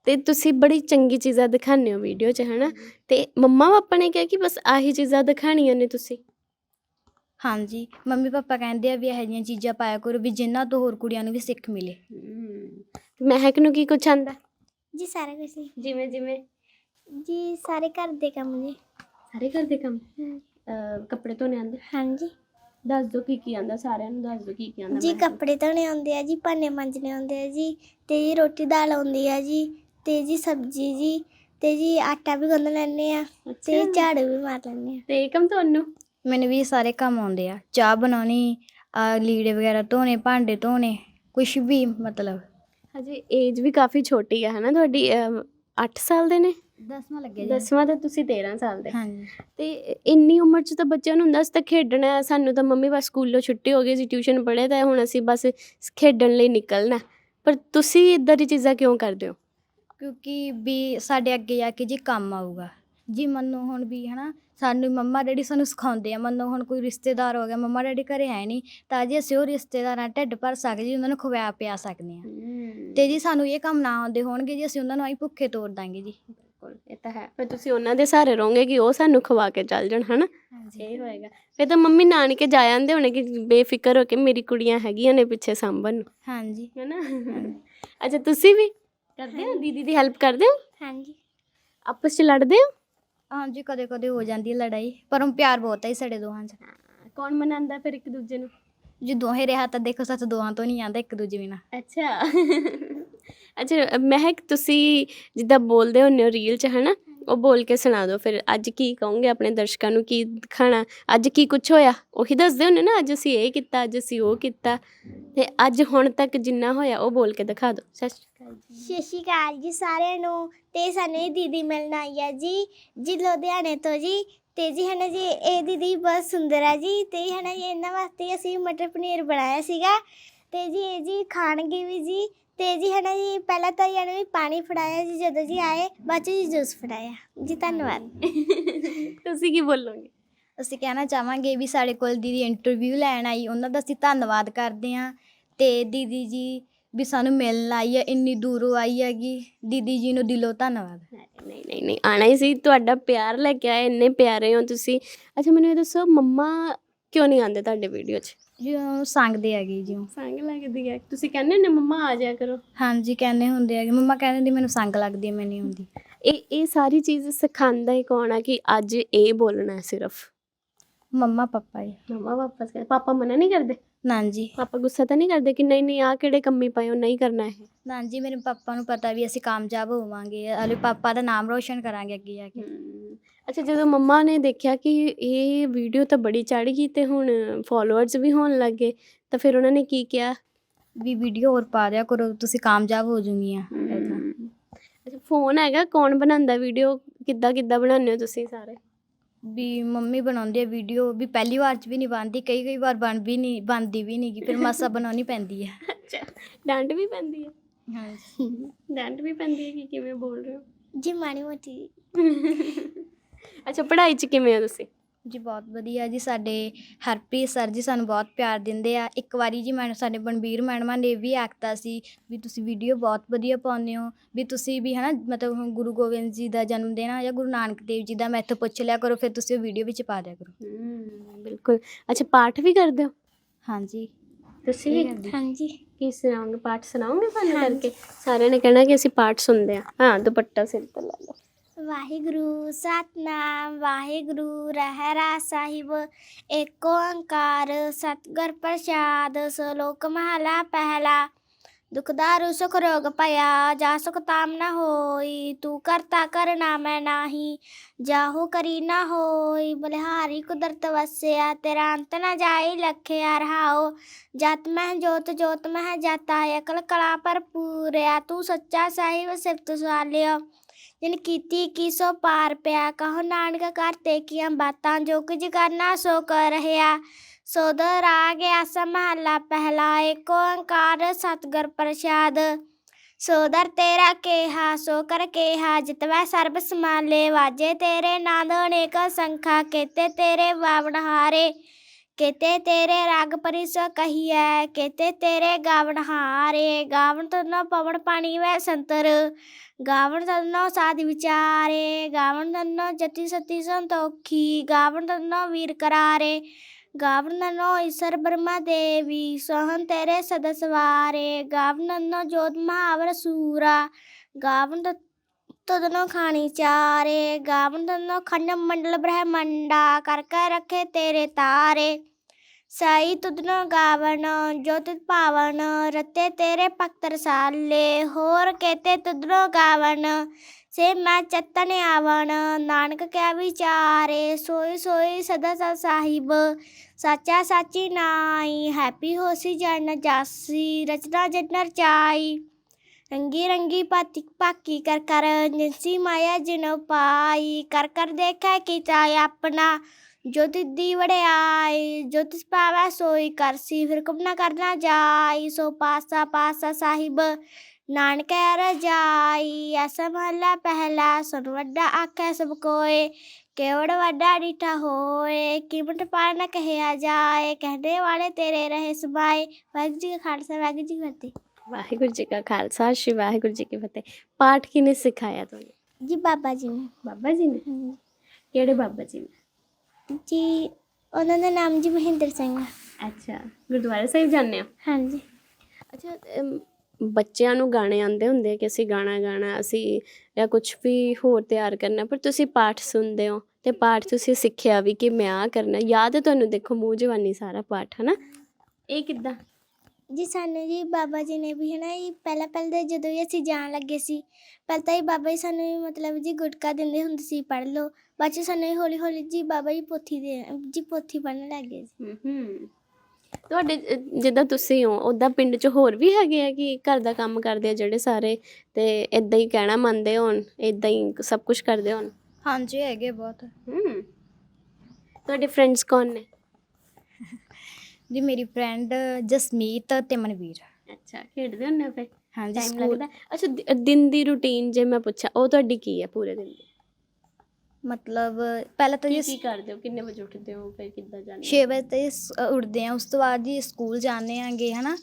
ਤੇ ਤੁਸੀਂ ਬੜੀ ਚੰਗੀ ਚੀਜ਼ਾਂ ਦਿਖਾਉਂਦੇ ਹੋ ਵੀਡੀਓ 'ਚ ਹਨਾ? ਤੇ ਮੰਮਾ ਪਾਪਾ ਨੇ ਕਿਹਾ ਕਿ ਬਸ ਆਹੀ ਚੀਜ਼ਾਂ ਦਿਖਾਣੀਆਂ ਨੇ ਤੁਸੀਂ? ਹਾਂਜੀ ਮੰਮੀ ਪਾਪਾ ਕਹਿੰਦੇ ਆ ਵੀ ਇਹੋ ਜਿਹੀਆਂ ਚੀਜ਼ਾਂ ਪਾਇਆ ਕਰੋ ਵੀ ਜਿਨ੍ਹਾਂ ਤੋਂ ਹੋਰ ਕੁੜੀਆਂ ਨੂੰ ਵੀ ਸਿੱਖ ਮਿਲੇ। ਤੇ ਮਹਿਕ ਨੂੰ ਕੀ ਕੁਛ ਆਂਦਾ? ਜੀ ਸਾਰਾ ਕੁਝ। ਜਿਵੇਂ ਜਿਵੇਂ? ਜੀ ਸਾਰੇ ਘਰ ਦੇ ਕੰਮ ਜੀ ਸਾਰੇ ਘਰ ਦੇ ਕੰਮ? ਕੱਪੜੇ ਧੋਣੇ ਆਂਦੇ? ਹਾਂਜੀ। ਦੱਸ ਦਿਓ ਕੀ ਕੀ ਆਂਦਾ ਸਾਰਿਆਂ ਨੂੰ ਦੱਸ ਦਿਓ ਕੀ ਕੀ ਆਂਦਾ ਜੀ ਕੱਪੜੇ ਧੋਣੇ ਆਉਂਦੇ ਆ ਜੀ ਭਾਂਡੇ ਮਾਂਜਣੇ ਆਉਂਦੇ ਆ ਜੀ ਤੇ ਜੀ ਰੋਟੀ ਦਾਲ ਆਉਂਦੀ ਆ ਜੀ ਤੇ ਜੀ ਸਬਜ਼ੀ ਜੀ ਤੇ ਜੀ ਆਟਾ ਵੀ ਗੁੰਨ ਲੈਂਦੇ ਆ ਤੇ ਝਾੜੂ ਵੀ ਮਾਰ ਲੈਂਦੇ ਆ। ਤੇ ਏਕਮ ਤੁਹਾਨੂੰ? ਮੈਨੂੰ ਵੀ ਇਹ ਸਾਰੇ ਕੰਮ ਆਉਂਦੇ ਆ। ਚਾਹ ਬਣਾਉਣੀ ਆ ਲੀੜੇ ਵਗੈਰਾ ਧੋਣੇ ਭਾਂਡੇ ਧੋਣੇ ਕੁਝ ਵੀ ਮਤਲਬ। ਹਜੇ ਏਜ ਵੀ ਕਾਫੀ ਛੋਟੀ ਹੈ ਹਨਾ ਤੁਹਾਡੀ? 8 ਸਾਲ ਦੇ ਨੇ? ਦਸਵਾਂ ਲੱਗਿਆ ਜੀ। ਦਸਵਾਂ ਤੇ ਤੁਸੀਂ 13 ਸਾਲ ਦੇ। ਹਾਂਜੀ। ਤੇ ਇੰਨੀ ਉਮਰ 'ਚ ਤਾਂ ਬੱਚਿਆਂ ਨੂੰ ਹੁੰਦਾ ਸੀ ਤਾਂ ਖੇਡਣਾ ਹੈ, ਸਾਨੂੰ ਤਾਂ ਮੰਮੀ ਬਸ ਸਕੂਲੋਂ ਛੁੱਟੀ ਹੋ ਗਈ ਸੀ ਟਿਊਸ਼ਨ ਪੜ੍ਹੇ ਤਾਂ ਹੁਣ ਅਸੀਂ ਬਸ ਖੇਡਣ ਲਈ ਨਿਕਲਣਾ। ਹੈ। ਪਰ ਤੁਸੀਂ ਇਦਾਂ ਦੀ ਚੀਜ਼ਾਂ ਕਿਉਂ ਕਰਦੇ ਹੋ? ਕਿਉਂਕਿ ਵੀ ਸਾਡੇ ਅੱਗੇ ਜਾ ਕੇ ਜੀ ਕੰਮ ਆਊਗਾ ਜੀ ਮੰਨੋ ਹੁਣ ਵੀ ਹਨਾ ਸਾਨੂੰ ਮੰਮਾ ਡੈਡੀ ਸਾਨੂੰ ਸਿਖਾਉਂਦੇ ਆ ਮੰਨੋ ਹੁਣ ਕੋਈ ਰਿਸ਼ਤੇਦਾਰ ਹੋ ਗਿਆ ਮੰਮਾ ਡੈਡੀ ਘਰੇ ਹੈ ਨਹੀਂ ਤਾਂ ਜੀ ਅਸੀਂ ਉਹ ਰਿਸ਼ਤੇਦਾਰਾਂ ਦਾ ਢਿੱਡ ਭਰ ਸਕਦੇ ਜੀ ਉਹਨਾਂ ਨੂੰ ਖਵਾਇਆ ਪਿਆ ਸਕਦੇ ਆ। ਤੇ ਜੀ ਸਾਨੂੰ ਇਹ ਕੰਮ ਨਾ ਆਉਂਦੇ ਹੋਣਗੇ ਜੀ ਅਸੀਂ ਉਹਨਾਂ ਨੂੰ ਆਈ ਭੁੱਖੇ ਤੋੜ ਦਾਂਗੇ ਜੀ। ਬਿਲਕੁਲ ਇਹ ਤਾਂ ਹੈ। ਫਿਰ ਤੁਸੀਂ ਉਹਨਾਂ ਦੇ ਸਹਾਰੇ ਰਹੋਗੇ ਕਿ ਉਹ ਸਾਨੂੰ ਖਵਾ ਕੇ ਚੱਲ ਜਾਣ ਹਨਾ? ਇਹ ਹੋਏਗਾ। ਫਿਰ ਤਾਂ ਮੰਮੀ ਨਾਨਕੇ ਜਾ ਆਂਦੇ ਹੋਣੇ ਕਿ ਬੇਫਿਕਰ ਹੋ ਕੇ ਮੇਰੀ ਕੁੜੀਆਂ ਹੈਗੀਆਂ ਨੇ ਪਿੱਛੇ ਸਾਂਭਣ ਨੂੰ। ਹਾਂਜੀ। ਹੈਨਾ? ਅੱਛਾ ਤੁਸੀਂ ਵੀ ਕਰਦੇ ਹੋ? ਦੀਦੀ ਦੀ ਹੈਲਪ ਕਰਦੇ ਹੋ? ਹਾਂਜੀ। ਆਪਸ 'ਚ ਲੜਦੇ ਹੋ? ਹਾਂਜੀ ਕਦੇ ਕਦੇ ਹੋ ਜਾਂਦੀ ਹੈ ਲੜਾਈ ਪਰ ਪਿਆਰ ਬਹੁਤ ਹੈ ਸਾਡੇ ਦੋਹਾਂ 'ਚ। ਕੌਣ ਮਨਾਉਂਦਾ ਫਿਰ ਇੱਕ ਦੂਜੇ ਨੂੰ? ਜੇ ਦੋਹੇ ਰਿਹਾ ਤਾਂ ਦੇਖੋ ਸੱਚ ਦੋਹਾਂ ਤੋਂ ਨਹੀਂ ਆਂਦਾ ਇੱਕ ਦੂਜੇ ਬਿਨਾ। ਅੱਛਾ। ਅੱਛਾ ਮਹਿਕ ਤੁਸੀਂ ਜਿੱਦਾਂ ਬੋਲਦੇ ਹੁੰਦੇ ਹੋ ਰੀਲ 'ਚ ਹਨਾ ਉਹ ਬੋਲ ਕੇ ਸੁਣਾ ਦਿਓ ਫਿਰ ਅੱਜ ਕੀ ਕਹੋਗੇ ਆਪਣੇ ਦਰਸ਼ਕਾਂ ਨੂੰ ਕੀ ਦਿਖਾਣਾ ਅੱਜ ਕੀ ਕੁਝ ਹੋਇਆ? ਉਹੀ ਦੱਸਦੇ ਹੁੰਦੇ ਨਾ ਅੱਜ ਅਸੀਂ ਇਹ ਕੀਤਾ ਅੱਜ ਅਸੀਂ ਉਹ ਕੀਤਾ ਤੇ ਅੱਜ ਹੁਣ ਤੱਕ ਜਿੰਨਾ ਹੋਇਆ ਉਹ ਬੋਲ ਕੇ ਦਿਖਾ ਦਿਓ। ਸਤਿ ਸ਼੍ਰੀ ਅਕਾਲ ਜੀ। ਸਤਿ ਸ਼੍ਰੀ ਅਕਾਲ ਜੀ ਸਾਰਿਆਂ ਨੂੰ ਤੇ ਸਾਨੂੰ ਇਹ ਦੀਦੀ ਮਿਲਣ ਆਈ ਆ ਜੀ ਜੀ ਲੁਧਿਆਣੇ ਤੋਂ ਜੀ ਤੇ ਜੀ ਹੈ ਨਾ ਜੀ ਇਹ ਦੀਦੀ ਬਹੁਤ ਸੁੰਦਰ ਆ ਜੀ ਤੇ ਹੈ ਨਾ ਜੀ ਇਹਨਾਂ ਵਾਸਤੇ ਅਸੀਂ ਮਟਰ ਪਨੀਰ ਬਣਾਇਆ ਸੀਗਾ ਤੇ ਜੀ ਇਹ ਜੀ ਖਾਣਗੇ ਵੀ ਜੀ ਤੇ ਜੀ ਹੈ ਨਾ ਜੀ ਪਹਿਲਾਂ ਤਾਂ ਇਹਨਾਂ ਨੇ ਪਾਣੀ ਫੜਾਇਆ ਜੀ ਜਦੋਂ ਜੀ ਆਏ ਬਾਅਦ 'ਚ ਜੀ ਜੂਸ ਫੜਾਇਆ। ਜੀ ਧੰਨਵਾਦ। ਤੁਸੀਂ ਕੀ ਬੋਲੋਗੇ? ਅਸੀਂ ਕਹਿਣਾ ਚਾਹਾਂਗੇ ਵੀ ਸਾਡੇ ਕੋਲ ਦੀਦੀ ਇੰਟਰਵਿਊ ਲੈਣ ਆਈ ਉਹਨਾਂ ਦਾ ਅਸੀਂ ਧੰਨਵਾਦ ਕਰਦੇ ਹਾਂ। ਤੇ ਦੀਦੀ ਜੀ ਵੀ ਸਾਨੂੰ ਮਿਲਣ ਆਈ ਹੈ ਇੰਨੀ ਦੂਰੋਂ ਆਈ ਹੈਗੀ। ਦੀਦੀ ਜੀ ਨੂੰ ਦਿਲੋਂ ਧੰਨਵਾਦ। ਨਹੀਂ ਨਹੀਂ ਨਹੀਂ ਆਣਾ ਹੀ ਸੀ ਤੁਹਾਡਾ ਪਿਆਰ ਲੈ ਕੇ ਆਏ ਇੰਨੇ ਪਿਆਰੇ ਹੋ ਤੁਸੀਂ। ਅੱਛਾ ਮੈਨੂੰ ਇਹ ਦੱਸੋ ਮੰਮਾ ਕਿਉਂ ਨਹੀਂ ਆਉਂਦੇ ਤੁਹਾਡੇ ਵੀਡੀਓ 'ਚ? ਜੀ ਉਹ ਸੰਗਦੇ ਹੈਗੇ ਜੀ ਉਹ। ਸੰਗ ਲੱਗਦੀ ਹੈ। ਤੁਸੀਂ ਕਹਿੰਦੇ ਨੇ ਮੰਮਾ ਆ ਜਾਇਆ ਕਰੋ। ਹਾਂਜੀ ਕਹਿੰਦੇ ਹੁੰਦੇ ਹੈਗੇ। ਮੰਮਾ ਕਹਿੰਦੇ ਦੀ ਮੈਨੂੰ ਸੰਗ ਲੱਗਦੀ ਹੈ ਮੈਂ ਨਹੀਂ ਹੁੰਦੀ। ਇਹ ਇਹ ਸਾਰੀ ਚੀਜ਼ ਸਿਖਾਉਂਦਾ ਹੀ ਕੌਣ ਆ ਕਿ ਅੱਜ ਇਹ ਬੋਲਣਾ ਹੈ ਸਿਰਫ? ਮੰਮਾ ਪਾਪਾ ਜੀ ਮੰਮਾ ਵਾਪਸ ਕਰ ਪਾਪਾ ਮਨਾ ਨਹੀਂ ਕਰਦੇ? ਨਾਂ ਜੀ ਪਾਪਾ ਗੁੱਸਾ ਤਾਂ ਨਹੀਂ ਕਰਦੇ ਕਿ ਨਹੀਂ ਨਹੀਂ ਆ ਕਿਹੜੇ ਕੰਮੀ ਪਏ ਹੋ ਨਹੀਂ ਕਰਨਾ ਇਹ? ਨਾਂ ਜੀ ਮੇਰੇ ਪਾਪਾ ਨੂੰ ਪਤਾ ਵੀ ਅਸੀਂ ਕਾਮਯਾਬ ਹੋਵਾਂਗੇ। ਅਲੇ ਪਾਪਾ ਦਾ ਨਾਮ ਰੋਸ਼ਨ ਕਰਾਂਗੇ ਅੱਗੇ ਜਾ ਕੇ। ਅੱਛਾ ਜਦੋਂ ਮੰਮਾ ਨੇ ਦੇਖਿਆ ਕਿ ਇਹ ਵੀਡੀਓ ਤਾਂ ਬੜੀ ਚੜ ਗਈ ਤੇ ਹੁਣ ਫਾਲੋਅਰਸ ਵੀ ਹੋਣ ਲੱਗੇ ਤਾਂ ਫਿਰ ਉਹਨਾਂ ਨੇ ਕੀ ਕਿਹਾ? ਵੀ ਵੀਡੀਓ ਹੋਰ ਪਾ ਦਿਆ ਕਰੋ ਤੁਸੀਂ ਕਾਮਯਾਬ ਹੋ ਜੂਗੀਆਂ। ਅੱਛਾ ਫੋਨ ਹੈਗਾ ਕੌਣ ਬਣਾਉਂਦਾ ਵੀਡੀਓ? ਕਿੱਦਾਂ ਕਿੱਦਾਂ ਬਣਾਉਂਦੇ ਹੋ ਤੁਸੀਂ ਸਾਰੇ? ਵੀ ਮੰਮੀ ਬਣਾਉਂਦੀ ਹੈ ਵੀਡੀਓ ਵੀ ਪਹਿਲੀ ਵਾਰ ਚ ਵੀ ਨਹੀਂ ਬਣਦੀ ਕਈ ਕਈ ਵਾਰ ਬਣ ਵੀ ਨਹੀਂ ਬਣਦੀ ਵੀ ਨਹੀਂ ਗੀ ਫਿਰ ਮਾਸਾ ਬਣਾਉਣੀ ਪੈਂਦੀ ਹੈ ਅੱਛਾ ਡਾਂਟ ਵੀ ਪੈਂਦੀ ਹੈ ਹਾਂਜੀ। ਡਾਂਟ ਵੀ ਪੈਂਦੀ ਹੈ ਕਿ ਕਿਵੇਂ ਬੋਲ ਰਹੇ ਹੋ? ਜੀ ਮਾੜੀ ਮੋਟੀ। ਅੱਛਾ ਪੜ੍ਹਾਈ 'ਚ ਕਿਵੇਂ ਹੋ ਤੁਸੀਂ? ਜੀ ਬਹੁਤ ਵਧੀਆ ਜੀ ਸਾਡੇ ਹਰਪ੍ਰੀਤ ਸਰ ਜੀ ਸਾਨੂੰ ਬਹੁਤ ਪਿਆਰ ਦਿੰਦੇ ਆ। ਇੱਕ ਵਾਰੀ ਜੀ ਮੈਨੂੰ ਸਾਡੇ ਬਨਵੀਰ ਮੈਡਮਾਂ ਨੇ ਵੀ ਆਖਤਾ ਸੀ ਵੀ ਤੁਸੀਂ ਵੀਡੀਓ ਬਹੁਤ ਵਧੀਆ ਪਾਉਂਦੇ ਹੋ ਵੀ ਤੁਸੀਂ ਵੀ ਹਨਾ ਮਤਲਬ ਹੁਣ ਗੁਰੂ ਗੋਬਿੰਦ ਜੀ ਦਾ ਜਨਮ ਦਿਨ ਆ ਜਾਂ ਗੁਰੂ ਨਾਨਕ ਦੇਵ ਜੀ ਦਾ ਮੈਥੋਂ ਪੁੱਛ ਲਿਆ ਕਰੋ ਫਿਰ ਤੁਸੀਂ ਉਹ ਵੀਡੀਓ ਵਿੱਚ ਪਾ ਦਿਆ ਕਰੋ। ਹਮ, ਬਿਲਕੁਲ। ਅੱਛਾ ਪਾਠ ਵੀ ਕਰਦੇ ਹੋ? ਹਾਂਜੀ। ਤੁਸੀਂ ਵੀ। ਹਾਂਜੀ। ਕੀ ਸੁਣਾਓਗੇ ਪਾਠ ਸੁਣਾਓਗੇ ਸਾਨੂੰ ਕਰਕੇ? ਸਾਰਿਆਂ ਨੇ ਕਹਿਣਾ ਕਿ ਅਸੀਂ ਪਾਠ ਸੁਣਦੇ ਆ ਹਾਂ ਦੁਪੱਟਾ ਸਿਰ ਤੇ ਲੈ ਲਓ। ਵਾਹਿਗੁਰੂ ਸਤਨਾਮ ਵਾਹਿਗੁਰੂ ਰਹਿਰਾ ਸਾਹਿਬ ਏਕ ਓੰਕਾਰ ਸਤਿਗੁਰ ਪ੍ਰਸਾਦ ਸ਼ਲੋਕ ਮਹਲਾ ਪਹਿਲਾ ਦੁਖ ਦਾਰੂ ਸੁਖ ਰੋਗ ਭਇਆ ਜਾ ਸੁਖ ਤਾਮ ਨਾ ਹੋਈ ਤੂੰ ਕਰਤਾ ਕਰਨਾ ਮੈਂ ਨਾਹੀ ਜਾਹੂ ਕਰੀ ਨਾ ਹੋਈ ਬਲਿਹਾਰੀ ਕੁਦਰਤ ਵਸਿਆ ਤੇਰਾ ਅੰਤ ਨਾ ਜਾਈ ਲਖਿਆ ਰਹਾਓ ਜਤ ਮਹਿ ਜੋਤ ਜੋਤ ਮਹਿ ਜਾਤਾ ਅਕਲ ਕਲਾ ਭਰਪੂਰਿਆ ਤੂੰ ਸੱਚਾ ਸਾਹਿਬ ਸਿਫਤ ਸੁਆਲਿਆ ਜਿਨ ਕੀਤੀ ਕੀ ਸੋ ਪਾਰ ਪਿਆ। ਕਹੋ ਨਾਨਕ ਕਰਤੇ ਕੀਆਂ ਬਾਤਾਂ ਜੋ ਕੁਝ ਕਰਨਾ ਸੋ ਕਰ ਰਹਿਆ ਸੋਦ ਰਾਗ ਆਸਾ ਮਹਲਾ ਪਹਿਲਾ, ਏਕ ਓੰਕਾਰ ਸਤਿਗੁਰ ਪ੍ਰਸਾਦ। ਸੋਦਰ ਤੇਰਾ ਕੇਹਾ, ਸੋ ਕਰ ਕੇਹਾ ਜਿਤਵੈ ਸਰਬ ਸਮਾਲੇ ਵਾਜੇ ਤੇਰੇ ਨਾਦ, ਅਨੇਕ ਸੰਖਾ, ਕੇਤੇ ਤੇਰੇ ਬਾਵਣ ਹਾਰੇ। ਕੇਤੇ ਤੇਰੇ ਰਾਗ ਪਰਿਸ ਕਹੀਐ, ਕੇਤੇ ਤੇਰੇ ਗਾਵਣ ਹਾਰੇ। ਗਾਵਣ ਤਨੋ ਪਵਨ ਪਾਣੀ ਵੈ ਸੰਤਰ। ਗਾਵਣ ਤਨੋ ਸਾਧ ਵਿਚਾਰੇ, ਗਾਵਣ ਤਨੋ ਜਤੀ ਸਤੀ ਸੰਤੋਖੀ, ਗਾਵਣ ਤਨੋ ਵੀਰ ਕਰਾਰੇ, ਗਾਵਣ ਤਨੋ ਈਸ਼ਰ ਬ੍ਰਹਮਾ ਦੇਵੀ ਸੋਹਨ ਤੇਰੇ ਸਦਾ ਸਵਾਰੇ, ਗਾਵਣ ਤਨੋ ਜੋਤ ਮਹਾਵਰ ਸੂਰਾ, ਗਾਵਣ ਤਦਨੋ ਖਾਣੀ ਚਾਰੇ, ਗਾਵਣ ਤਨੋ ਖੰਡ ਮੰਡਲ ਬ੍ਰਹਮੰਡਾ, ਕਰ ਕਰ ਰੱਖੇ ਤੇਰੇ ਤਾਰੇ। ਸਾਈ ਤੁਧਨੋ ਗਾਵਣ, ਜੋ ਤਿਤ ਪਾਵਨ ਰਤੇ ਤੇਰੇ ਭਗਤ ਰਸਾਲੇ, ਹੋਰ ਕੇਤੇ ਤੁਧਨੋ ਗਾਵਨ ਸੇ ਮੈਂ ਚਤਨ ਆਵਣ, ਨਾਨਕ ਕਿਆ ਵਿਚਾਰੇ, ਸੋਈ ਸੋਈ ਸਦਾ ਸਤ ਸਾਹਿਬ, ਸਾਚਾ ਸਾਚੀ ਨਾਈ ਹੈਪੀ ਹੋਸੀ ਜਨ ਜਾਸੀ, ਰਚਨਾ ਜਨ ਰਚਾਈ ਰੰਗੀ ਰੰਗੀ ਪਾਤੀ ਪਾਕੀ ਕਰ ਕਰ, ਜਿਨਸੀ ਮਾਇਆ ਜਿਨੋ ਪਾਈ, ਕਰ ਕਰ ਦੇਖੈ ਕੀਤਾ ਆਪਣਾ ਜੋ ਤਿੱਦੀ ਵੜਿਆਈ ਜੋ ਤਿਸ ਪਾਵੈ ਸੋਈ ਕਰਸੀ ਫਿਰ ਕੁਮ ਨਾ ਕਰਨਾ ਜਾਈ ਸੋ ਪਾਸਾ ਪਾਸਾ ਸਾਹਿਬ ਨਾਨਕ ਰਜਾਈ ਐਸਾ ਮਹਲਾ ਪਹਿਲਾ ਸੁਨ ਵੱਡਾ ਆਖੈ ਸਭ ਕੋਏ ਕੇਵੜ ਵੱਡਾ ਡੀਠਾ ਹੋਏ ਕੀਮਤ ਪਾ ਨਾ ਕਹਿਆ ਜਾਏ ਕਹਿੰਦੇ ਵਾਲੇ ਤੇਰੇ ਰਹੇ ਸਮਾਏ ਵਾਹਿਗੁਰੂ ਜੀ ਕਾ ਖਾਲਸਾ ਵਾਹਿਗੁਰੂ ਜੀ ਕੀ ਫਤਿਹ। ਵਾਹਿਗੁਰੂ ਜੀ ਕਾ ਖਾਲਸਾ ਸ਼੍ਰੀ ਵਾਹਿਗੁਰੂ ਜੀ ਕੀ ਫਤਿਹ। ਪਾਠ ਕਿਨੇ ਸਿਖਾਇਆ ਤੁਹਾਨੂੰ? ਜੀ ਬਾਬਾ ਜੀ ਨੇ। ਬਾਬਾ ਜੀ ਨੇ। ਕਿਹੜੇ ਬਾਬਾ ਜੀ ਨੇ? ਜੀ ਉਹਨਾਂ ਦਾ ਨਾਮ ਜੀ ਮਹਿੰਦਰ ਸਿੰਘ ਆ। ਅੱਛਾ ਗੁਰਦੁਆਰਾ ਸਾਹਿਬ ਜਾਂਦੇ ਹੋ? ਹਾਂਜੀ। ਅੱਛਾ ਅਮ, ਬੱਚਿਆਂ ਨੂੰ ਗਾਣੇ ਆਉਂਦੇ ਹੁੰਦੇ ਆ ਕਿ ਅਸੀਂ ਗਾਣਾ ਗਾਣਾ ਅਸੀਂ ਜਾਂ ਕੁਝ ਵੀ ਹੋਰ ਤਿਆਰ ਕਰਨਾ ਪਰ ਤੁਸੀਂ ਪਾਠ ਸੁਣਦੇ ਹੋ ਤੇ ਪਾਠ ਤੁਸੀਂ ਸਿੱਖਿਆ ਵੀ ਕਿ ਮੈਂ ਆ ਕਰਨਾ। ਯਾਦ ਹੈ ਤੁਹਾਨੂੰ? ਦੇਖੋ ਮੂੰਹ ਜਵਾਨੀ ਸਾਰਾ ਪਾਠ ਹੈ ਨਾ ਇਹ ਕਿੱਦਾਂ? ਜੀ ਸਾਨੂੰ ਜੀ ਬਾਬਾ ਜੀ ਨੇ ਵੀ ਹਨਾ ਜੀ ਪਹਿਲਾਂ ਪਹਿਲਾਂ ਦੇ ਜਦੋਂ ਵੀ ਅਸੀਂ ਜਾਣ ਲੱਗੇ ਸੀ ਪਹਿਲਾਂ ਤਾਂ ਹੀ ਬਾਬਾ ਜੀ ਸਾਨੂੰ ਵੀ ਮਤਲਬ ਜੀ ਗੁਟਕਾ ਦਿੰਦੇ ਹੁੰਦੇ ਸੀ ਪੜ੍ਹ ਲਓ ਬਾਅਦ ਚ ਸਾਨੂੰ ਵੀ ਹੌਲੀ ਹੌਲੀ ਜੀ ਬਾਬਾ ਜੀ ਪੋਥੀ ਦੇ ਜੀ ਪੋਥੀ ਪੜ੍ਹਨ ਲੱਗ ਗਏ ਸੀ। ਹੂੰ ਹੂੰ ਤੁਹਾਡੇ ਅ, ਜਿੱਦਾਂ ਤੁਸੀਂ ਹੋ ਉਦਾਂ ਪਿੰਡ 'ਚ ਹੋਰ ਵੀ ਹੈਗੇ ਆ ਕਿ ਘਰ ਦਾ ਕੰਮ ਕਰਦੇ ਆ ਜਿਹੜੇ ਸਾਰੇ ਤੇ ਇਦਾਂ ਹੀ ਕਹਿਣਾ ਮੰਨਦੇ ਹੋਣ ਇਦਾਂ ਹੀ ਸਭ ਕੁਝ ਕਰਦੇ ਹੋਣ? ਹਾਂਜੀ ਹੈਗੇ ਬਹੁਤ। ਹੂੰ ਤੁਹਾਡੇ ਫਰੈਂਡਸ ਕੌਣ ਨੇ? ਜੀ ਮੇਰੀ ਫਰੈਂਡ ਜਸਮੀਤ ਤੇ ਮਨਵੀਰ। ਅੱਛਾ ਖੇਡਦੇ ਹੁੰਦੇ ਹੋ ਫਿਰ? ਹਾਂਜੀ ਟਾਈਮ ਸਕੂਲ ਲੱਗਦਾ? ਅੱਛਾ ਦਿ- ਦਿਨ ਦੀ ਰੁਟੀਨ ਜੇ ਮੈਂ ਪੁੱਛਾਂ ਉਹ ਤੁਹਾਡੀ ਕੀ ਹੈ ਪੂਰੇ ਦਿਨ ਦੀ? ਮਤਲਬ ਪਹਿਲਾਂ ਤਾਂ ਜੀ ਕੀ ਕਰਦੇ ਹੋ? ਕਿੰਨੇ ਵਜੇ ਉੱਠਦੇ ਹੋ? ਫਿਰ ਕਿੱਦਾਂ ਜਾਂਦੇ 6 ਵਜੇ ਤੇ ਸ- ਅ, ਉੱਠਦੇ ਆ ਉਸ ਤੋਂ ਬਾਅਦ ਜੀ ਸਕੂਲ ਜਾਂਦੇ ਆਂਗੇ ਹਨਾ?